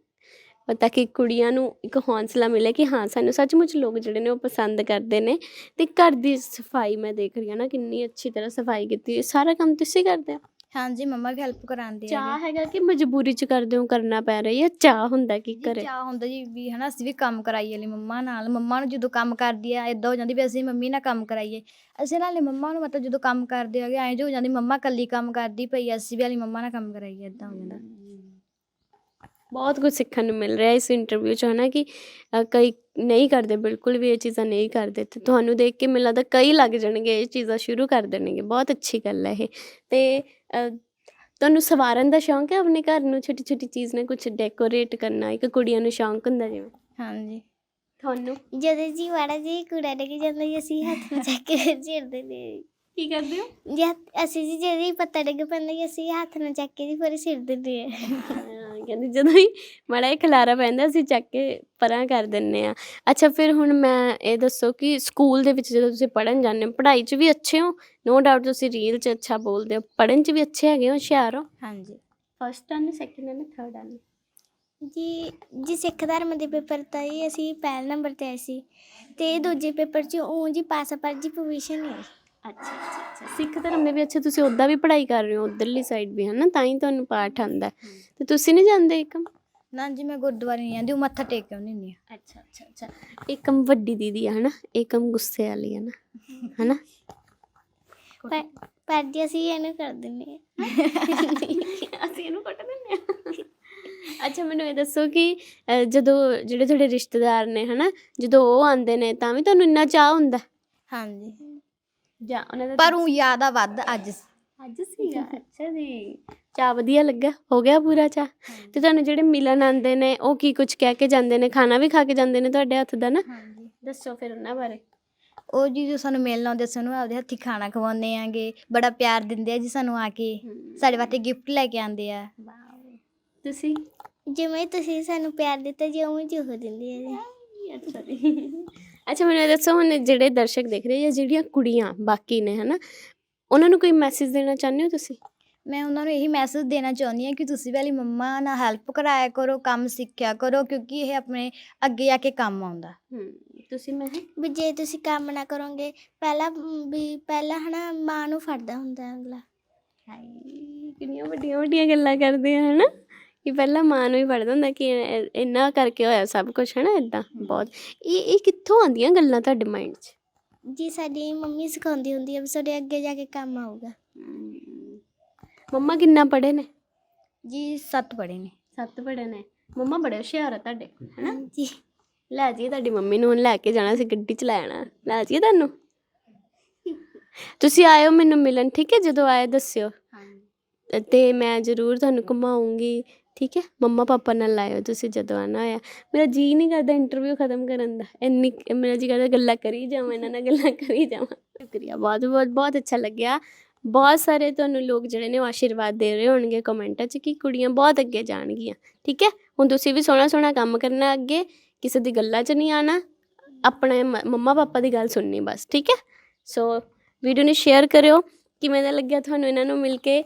ਤਾਂ ਕਿ ਕੁੜੀਆਂ ਨੂੰ ਇੱਕ ਹੌਂਸਲਾ ਮਿਲੇ ਕਿ ਹਾਂ, ਸਾਨੂੰ ਸੱਚਮੁੱਚ ਲੋਕ ਜਿਹੜੇ ਨੇ ਉਹ ਪਸੰਦ ਕਰਦੇ ਨੇ। ਤੇ ਘਰ ਦੀ ਸਫ਼ਾਈ ਮੈਂ ਦੇਖ ਰਹੀ ਹਾਂ ਨਾ, ਕਿੰਨੀ ਅੱਛੀ ਤਰ੍ਹਾਂ ਸਫ਼ਾਈ ਕੀਤੀ ਸਾਰਾ ਕੰਮ ਤੁਸੀਂ ਕਰਦੇ ਹੋ? ਹਾਂਜੀ ਮੰਮਾ ਵੀ ਹੈਲਪ ਕਰਾਉਂਦੇ ਆ ਚਾਹ ਹੈਗਾ ਕਿ ਮਜਬੂਰੀ ਚ ਕਰਦੇ ਹੋ ਕਰਨਾ ਪੈ ਰਹੀ ਹੈ ਚਾਹ ਹੁੰਦਾ ਕੀ ਜੀ ਕਰੇ ਚਾਹ ਹੁੰਦਾ ਜੀ ਵੀ ਹਨਾ ਅਸੀਂ ਵੀ ਕੰਮ ਕਰਾਈਏ ਲਈ ਮੰਮਾ ਨਾਲ। ਮੰਮਾ ਨੂੰ ਜਦੋਂ ਕੰਮ ਕਰਦੀ ਆ ਇਦਾਂ ਹੋ ਜਾਂਦੀ ਵੀ ਅਸੀਂ ਮੰਮੀ ਨਾਲ ਕੰਮ ਕਰਾਈਏ। ਅਸੀਂ ਨਾਲੇ ਮੰਮਾ ਨੂੰ ਮਤਲਬ ਜਦੋਂ ਕੰਮ ਕਰਦੇ ਹੈਗੇ ਐਂ ਜੋ ਹੋ ਜਾਂਦੀ ਮੰਮਾ ਕੱਲੀ ਕੰਮ ਕਰਦੀ ਪਈ ਆ, ਅਸੀਂ ਵੀ ਵਾਲੀ ਮੰਮਾ ਨਾਲ ਕੰਮ ਕਰਾਈਏ ਇਦਾਂ ਹੋ ਜਾਂਦਾ। ਬਹੁਤ ਕੁਝ ਸਿੱਖਣ ਨੂੰ ਮਿਲ ਰਿਹਾ ਇਸ ਇੰਟਰਵਿਊ 'ਚ ਹਨਾ ਕਿ ਅ, ਕਈ ਨਹੀਂ ਕਰਦੇ ਬਿਲਕੁਲ ਵੀ ਇਹ ਚੀਜ਼ਾਂ ਨਹੀਂ ਕਰਦੇ। ਤੇ ਤੁਹਾਨੂੰ ਦੇਖ ਕੇ ਮੈਨੂੰ ਲੱਗਦਾ ਕਈ ਲੱਗ ਜਾਣਗੇ ਇਹ ਚੀਜ਼ਾਂ ਸ਼ੁਰੂ ਕਰ ਦੇਣਗੇ। ਬਹੁਤ ਅੱਛੀ ਗੱਲ ਹੈ ਇਹ। ਤੇ ਅ, ਤੁਹਾਨੂੰ ਸਵਾਰਨ ਦਾ ਸ਼ੌਂਕ ਹੈ ਆਪਣੇ ਘਰ ਨੂੰ ਛੋਟੀ ਛੋਟੀ ਚੀਜ਼ ਨਾਲ ਕੁਝ ਡੈਕੋਰੇਟ ਕਰਨਾ? ਇੱਕ ਕੁੜੀਆਂ ਨੂੰ ਸ਼ੌਂਕ ਹੁੰਦਾ ਜਿਵੇਂ? ਹਾਂਜੀ। ਤੁਹਾਨੂੰ? ਜਦੋਂ ਜੀ ਵਾੜਾ ਜੀ ਕੂੜਾ ਡਿੱਗ ਜਾਂਦਾ ਜੀ ਅਸੀਂ ਹੱਥ ਨੂੰ ਚੱਕ ਕੇ ਝੇੜਦੇ ਨੇ ਕੀ ਕਰਦੇ ਹੋ? ਜੀ ਹੱਥ- ਅਸੀਂ ਜੀ ਜਦੋਂ ਹੀ ਪੱਤਾ ਡਿੱਗ ਪੈਂਦਾ ਜੀ ਅਸੀਂ ਹੱਥ ਨਾਲ ਚੱਕ ਕੇ ਜੀ ਫਿਰ ਸਿਰ ਦਿੰਦੇ ਆ ਹਾਂ, ਕਹਿੰਦੀ, ਜਦੋਂ ਹੀ ਮਾੜਾ ਜਿਹਾ ਖਲਾਰਾ ਪੈਂਦਾ ਅਸੀਂ ਚੱਕ ਕੇ ਪਰਾਂ ਕਰ ਦਿੰਨੇ ਆ। ਅੱਛਾ, ਫਿਰ ਹੁਣ ਮੈਂ ਇਹ ਦੱਸੋ ਕਿ ਸਕੂਲ ਦੇ ਵਿੱਚ ਜਦੋਂ ਤੁਸੀਂ ਪੜਨ ਜਾਂਦੇ ਹੋ, ਪੜ੍ਹਾਈ 'ਚ ਵੀ ਅੱਛੇ ਹੋ? ਨੋ ਡਾਊਟ ਤੁਸੀਂ ਰੀਲ 'ਚ ਅੱਛਾ ਬੋਲਦੇ ਹੋ। ਪੜਨ 'ਚ ਵੀ ਅੱਛੇ ਹੈਗੇ ਹੋ, ਹੁਸ਼ਿਆਰ ਹੋ? ਹਾਂਜੀ। ਫਸਟ ਆਨੇ ਸੈਕਿੰਡ ਆਨੇ ਥਰਡ ਆਨੇ ਜੀ ਜੀ ਸਿੱਖ ਧਰਮ ਦੇ ਪੇਪਰ ਤਾਂ ਹੀ ਅਸੀਂ ਪਹਿਲ ਨੰਬਰ ਤੇ ਆਏ ਸੀ ਤੇ ਦੂਜੇ ਪੇਪਰ 'ਚ ਉਹ ਜੀ ਪਾਸ ਪਰ ਜੀ ਪੋਜੀਸ਼ਨ ਨਹੀਂ ਆਈ। ਅੱਛਾ ਅੱਛਾ ਅੱਛਾ। ਸਿੱਖ ਧਰਮ ਦੇ ਵੀ ਅੱਛਾ ਤੁਸੀਂ ਉੱਦਾਂ ਵੀ ਪੜ੍ਹਾਈ ਕਰ ਰਹੇ ਹੋ ਉਧਰਲੀ ਸਾਈਡ ਵੀ ਹਨਾ? ਤਾਂ ਹੀ ਤੁਹਾਨੂੰ ਪਾਠ ਆਂਦਾ ਤੇ ਤੁਸੀਂ ਨਹੀਂ ਜਾਂਦੇ ਇੱਕਮ ਨਾ ਜੀ ਮੈਂ ਗੁਰਦੁਆਰੇ ਨਹੀਂ ਜਾਂਦੀ ਉਹ ਮੱਥਾ ਟੇਕ ਕੇ ਆਉਂਦੀ ਹੁੰਦੀ ਆ। ਅੱਛਾ ਅੱਛਾ ਅੱਛਾ। ਏਕਮ ਵੱਡੀ ਦੀਦੀ ਆ ਹਨਾ? ਏਕਮ ਗੁੱਸੇ ਵਾਲੀ ਆ ਨਾ ਹਨਾ? ਪਰ ਪਰ ਜੀ ਅਸੀਂ ਇਹਨੂੰ ਕਰ ਦਿੰਦੇ ਆ। ਅਸੀਂ ਇਹਨੂੰ ਕੱਟ ਦਿੰਦੇ ਆ। ਅੱਛਾ ਮੈਨੂੰ ਇਹ ਦੱਸੋ ਕਿ ਅ, ਜਦੋਂ ਜਿਹੜੇ ਤੁਹਾਡੇ ਰਿਸ਼ਤੇਦਾਰ ਨੇ ਹਨਾ? ਜਦੋਂ ਉਹ ਆਉਂਦੇ ਨੇ ਤਾਂ ਵੀ ਤੁਹਾਨੂੰ ਇੰਨਾ ਚਾਹ ਹੁੰਦਾ? ਹਾਂਜੀ। ਜਾਂ ਉਹਨਾਂ ਦਾ ਪਰ ਉਹ ਜ਼ਿਆਦਾ ਵੱਧ ਅੱਜ ਅੱਜ ਸੀਗਾ ਅੱਛਾ ਜੀ। ਚਾਹ ਵਧੀਆ ਲੱਗਾ ਹੋ ਗਿਆ ਪੂਰਾ ਚਾਹ। ਤੇ ਤੁਹਾਨੂੰ ਜਿਹੜੇ ਮਿਲਣ ਆਉਂਦੇ ਨੇ ਉਹ ਕੀ ਕੁਝ ਕਹਿ ਕੇ ਜਾਂਦੇ ਨੇ? ਖਾਣਾ ਵੀ ਖਾ ਕੇ ਜਾਂਦੇ ਨੇ ਤੁਹਾਡੇ ਹੱਥ ਦਾ ਨਾ? ਹਾਂਜੀ। ਦੱਸੋ ਫਿਰ ਉਹਨਾਂ ਬਾਰੇ। ਉਹ ਜੀ ਜੋ ਸਾਨੂੰ ਮਿਲਣ ਆਉਂਦੇ ਸਾਨੂੰ ਆਪਦੇ ਹੱਥੀ ਖਾਣਾ ਖਵਾਉਂਦੇ ਆਂਗੇ। ਬੜਾ ਪਿਆਰ ਦਿੰਦੇ ਆ ਜੀ ਸਾਨੂੰ ਆ ਕੇ। ਸਾਡੇ ਵਾਸਤੇ ਗਿਫਟ ਲੈ ਕੇ ਆਉਂਦੇ ਆ। ਵਾਓ। ਤੁਸੀਂ? ਜਿਵੇਂ ਤੁਸੀਂ ਸਾਨੂੰ ਪਿਆਰ ਦਿੱਤਾ ਜੀ ਉਵੇਂ ਜੀ ਉਹ ਦਿੰਦੇ ਆ ਜੀ। ਅੱਛਾ ਜੀ। ਅੱਛਾ ਮੈਨੂੰ ਇਹ ਦੱਸੋ ਹੁਣ ਜਿਹੜੇ ਦਰਸ਼ਕ ਦੇਖ ਰਹੇ ਜਾਂ ਜਿਹੜੀਆਂ ਕੁੜੀਆਂ ਬਾਕੀ ਨੇ ਹਨਾ ਉਹਨਾਂ ਨੂੰ ਕੋਈ ਮੈਸੇਜ ਦੇਣਾ ਚਾਹੁੰਦੇ ਹੋ ਤੁਸੀਂ? ਮੈਂ ਉਹਨਾਂ ਨੂੰ ਇਹੀ ਮੈਸੇਜ ਦੇਣਾ ਚਾਹੁੰਦੀ ਹਾਂ ਕਿ ਤੁਸੀਂ ਵੀ ਵਾਲੀ ਮੰਮਾ ਨਾਲ ਹੈਲਪ ਕਰਾਇਆ ਕਰੋ ਕੰਮ ਸਿੱਖਿਆ ਕਰੋ ਕਿਉਂਕਿ ਇਹ ਆਪਣੇ ਅੱਗੇ ਜਾ ਕੇ ਕੰਮ ਆਉਂਦਾ। ਹੂੰ ਤੁਸੀਂ ਮੈਂ ਵੀ ਜੇ ਤੁਸੀਂ ਕੰਮ ਨਾ ਕਰੋਗੇ ਪਹਿਲਾਂ ਵੀ ਪਹਿਲਾਂ ਹਨਾ ਮਾਂ ਨੂੰ ਫੜਦਾ ਹੁੰਦਾ ਅਗਲਾ। ਹਾਈ ਕਿੰਨੀਆਂ ਵੱਡੀਆਂ ਵੱਡੀਆਂ ਗੱਲਾਂ ਕਰਦੇ ਆ ਹਨਾ। ਪਹਿਲਾਂ ਮਾਂ ਨੂੰ ਹੀ ਪੜਦਾ ਹੁੰਦਾ ਕਿ ਇੰਨਾ ਕਰਕੇ ਹੋਇਆ ਸਭ ਕੁਝ ਹਨਾ ਇਦਾਂ ਬਹੁਤ। ਇਹ ਇਹ ਕਿੱਥੋਂ ਆਉਂਦੀਆਂ ਗੱਲਾਂ ਤੁਹਾਡੇ ਮਾਈਂਡ 'ਚ? ਜੀ ਸਾਡੀ ਮੰਮੀ ਸਿਖਾਉਂਦੀ ਹੁੰਦੀ ਆ ਵੀ ਤੁਹਾਡੇ ਅੱਗੇ ਜਾ ਕੇ ਕੰਮ ਆਊਗਾ। ਮੰਮਾ ਕਿੰਨਾ ਪੜ੍ਹੇ ਨੇ? ਜੀ ਸੱਤ ਪੜੇ ਨੇ। ਸੱਤ ਪੜ੍ਹੇ ਨੇ। ਮੰਮਾ ਬੜੇ ਹੁਸ਼ਿਆਰ ਆ ਤੁਹਾਡੇ ਹਨਾ? ਜੀ। ਲੈ ਜੀ ਤੁਹਾਡੀ ਮੰਮੀ ਨੂੰ ਹੁਣ ਲੈ ਕੇ ਜਾਣਾ ਸੀ ਗੱਡੀ ਚ ਲੈ ਆਣਾ। ਲੈ ਜੀ ਤੁਹਾਨੂੰ। ਤੁਸੀਂ ਆਇਓ ਮੈਨੂੰ ਮਿਲਣ ਠੀਕ ਹੈ? ਜਦੋਂ ਆਏ ਦੱਸਿਓ। ਤੇ ਮੈਂ ਜ਼ਰੂਰ ਤੁਹਾਨੂੰ ਘੁਮਾਉਂਗੀ। ਠੀਕ ਹੈ? ਮੰਮਾ ਪਾਪਾ ਨਾਲ ਲਾਇਓ ਤੁਸੀਂ ਜਦੋਂ ਆਣਾ ਹੋਇਆ। ਮੇਰਾ ਜੀ ਨਹੀਂ ਕਰਦਾ ਇੰਟਰਵਿਊ ਖਤਮ ਕਰਨ ਦਾ। ਇੰਨੀ ਮੇਰਾ ਜੀ ਕਰਦਾ ਗੱਲਾਂ ਕਰੀ ਜਾਵਾਂ, ਇਹਨਾਂ ਨਾਲ ਗੱਲਾਂ ਕਰੀ ਜਾਵਾਂ। ਸ਼ੁਕਰੀਆ, ਬਹੁਤ ਬਹੁਤ ਬਹੁਤ ਅੱਛਾ ਲੱਗਿਆ। ਬਹੁਤ ਸਾਰੇ ਤੁਹਾਨੂੰ ਲੋਕ ਜਿਹੜੇ ਨੇ ਉਹ ਆਸ਼ੀਰਵਾਦ ਦੇ ਰਹੇ ਹੋਣਗੇ ਕਮੈਂਟਾਂ 'ਚ ਕਿ ਕੁੜੀਆਂ ਬਹੁਤ ਅੱਗੇ ਜਾਣਗੀਆਂ। ਠੀਕ ਹੈ? ਹੁਣ ਤੁਸੀਂ ਵੀ ਸੋਹਣਾ ਸੋਹਣਾ ਕੰਮ ਕਰਨਾ ਅੱਗੇ, ਕਿਸੇ ਦੀ ਗੱਲਾਂ 'ਚ ਨਹੀਂ ਆਣਾ ਆਪਣੇ ਮ- ਮੰਮਾ ਪਾਪਾ ਦੀ ਗੱਲ ਸੁਣਨੀ ਬਸ, ਠੀਕ ਹੈ? ਸੋ ਵੀਡੀਓ ਨੂੰ ਸ਼ੇਅਰ ਕਰਿਓ। ਕਿਵੇਂ ਦਾ ਲੱਗਿਆ ਤੁਹਾਨੂੰ ਇਹਨਾਂ ਨੂੰ ਮਿਲ ਕੇ?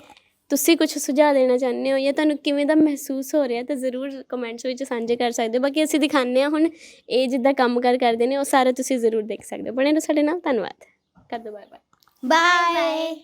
ਤੁਸੀਂ ਕੁਝ ਸੁਝਾਅ ਦੇਣਾ ਚਾਹੁੰਦੇ ਹੋ ਜਾਂ ਤੁਹਾਨੂੰ ਕਿਵੇਂ ਦਾ ਮਹਿਸੂਸ ਹੋ ਰਿਹਾ, ਤਾਂ ਜ਼ਰੂਰ ਕਮੈਂਟਸ ਵਿੱਚ ਸਾਂਝੇ ਕਰ ਸਕਦੇ ਹੋ। ਬਾਕੀ ਅਸੀਂ ਦਿਖਾਉਂਦੇ ਹਾਂ ਹੁਣ ਇਹ ਜਿੱਦਾਂ ਕੰਮ ਕਾਰ ਕਰਦੇ ਨੇ, ਉਹ ਸਾਰਾ ਤੁਸੀਂ ਜ਼ਰੂਰ ਦੇਖ ਸਕਦੇ ਹੋ। ਬਣੇ ਰਹੋ ਸਾਡੇ ਨਾਲ, ਧੰਨਵਾਦ। ਕਰ ਦਿਓ ਬਾਏ ਬਾਏ ਬਾਏ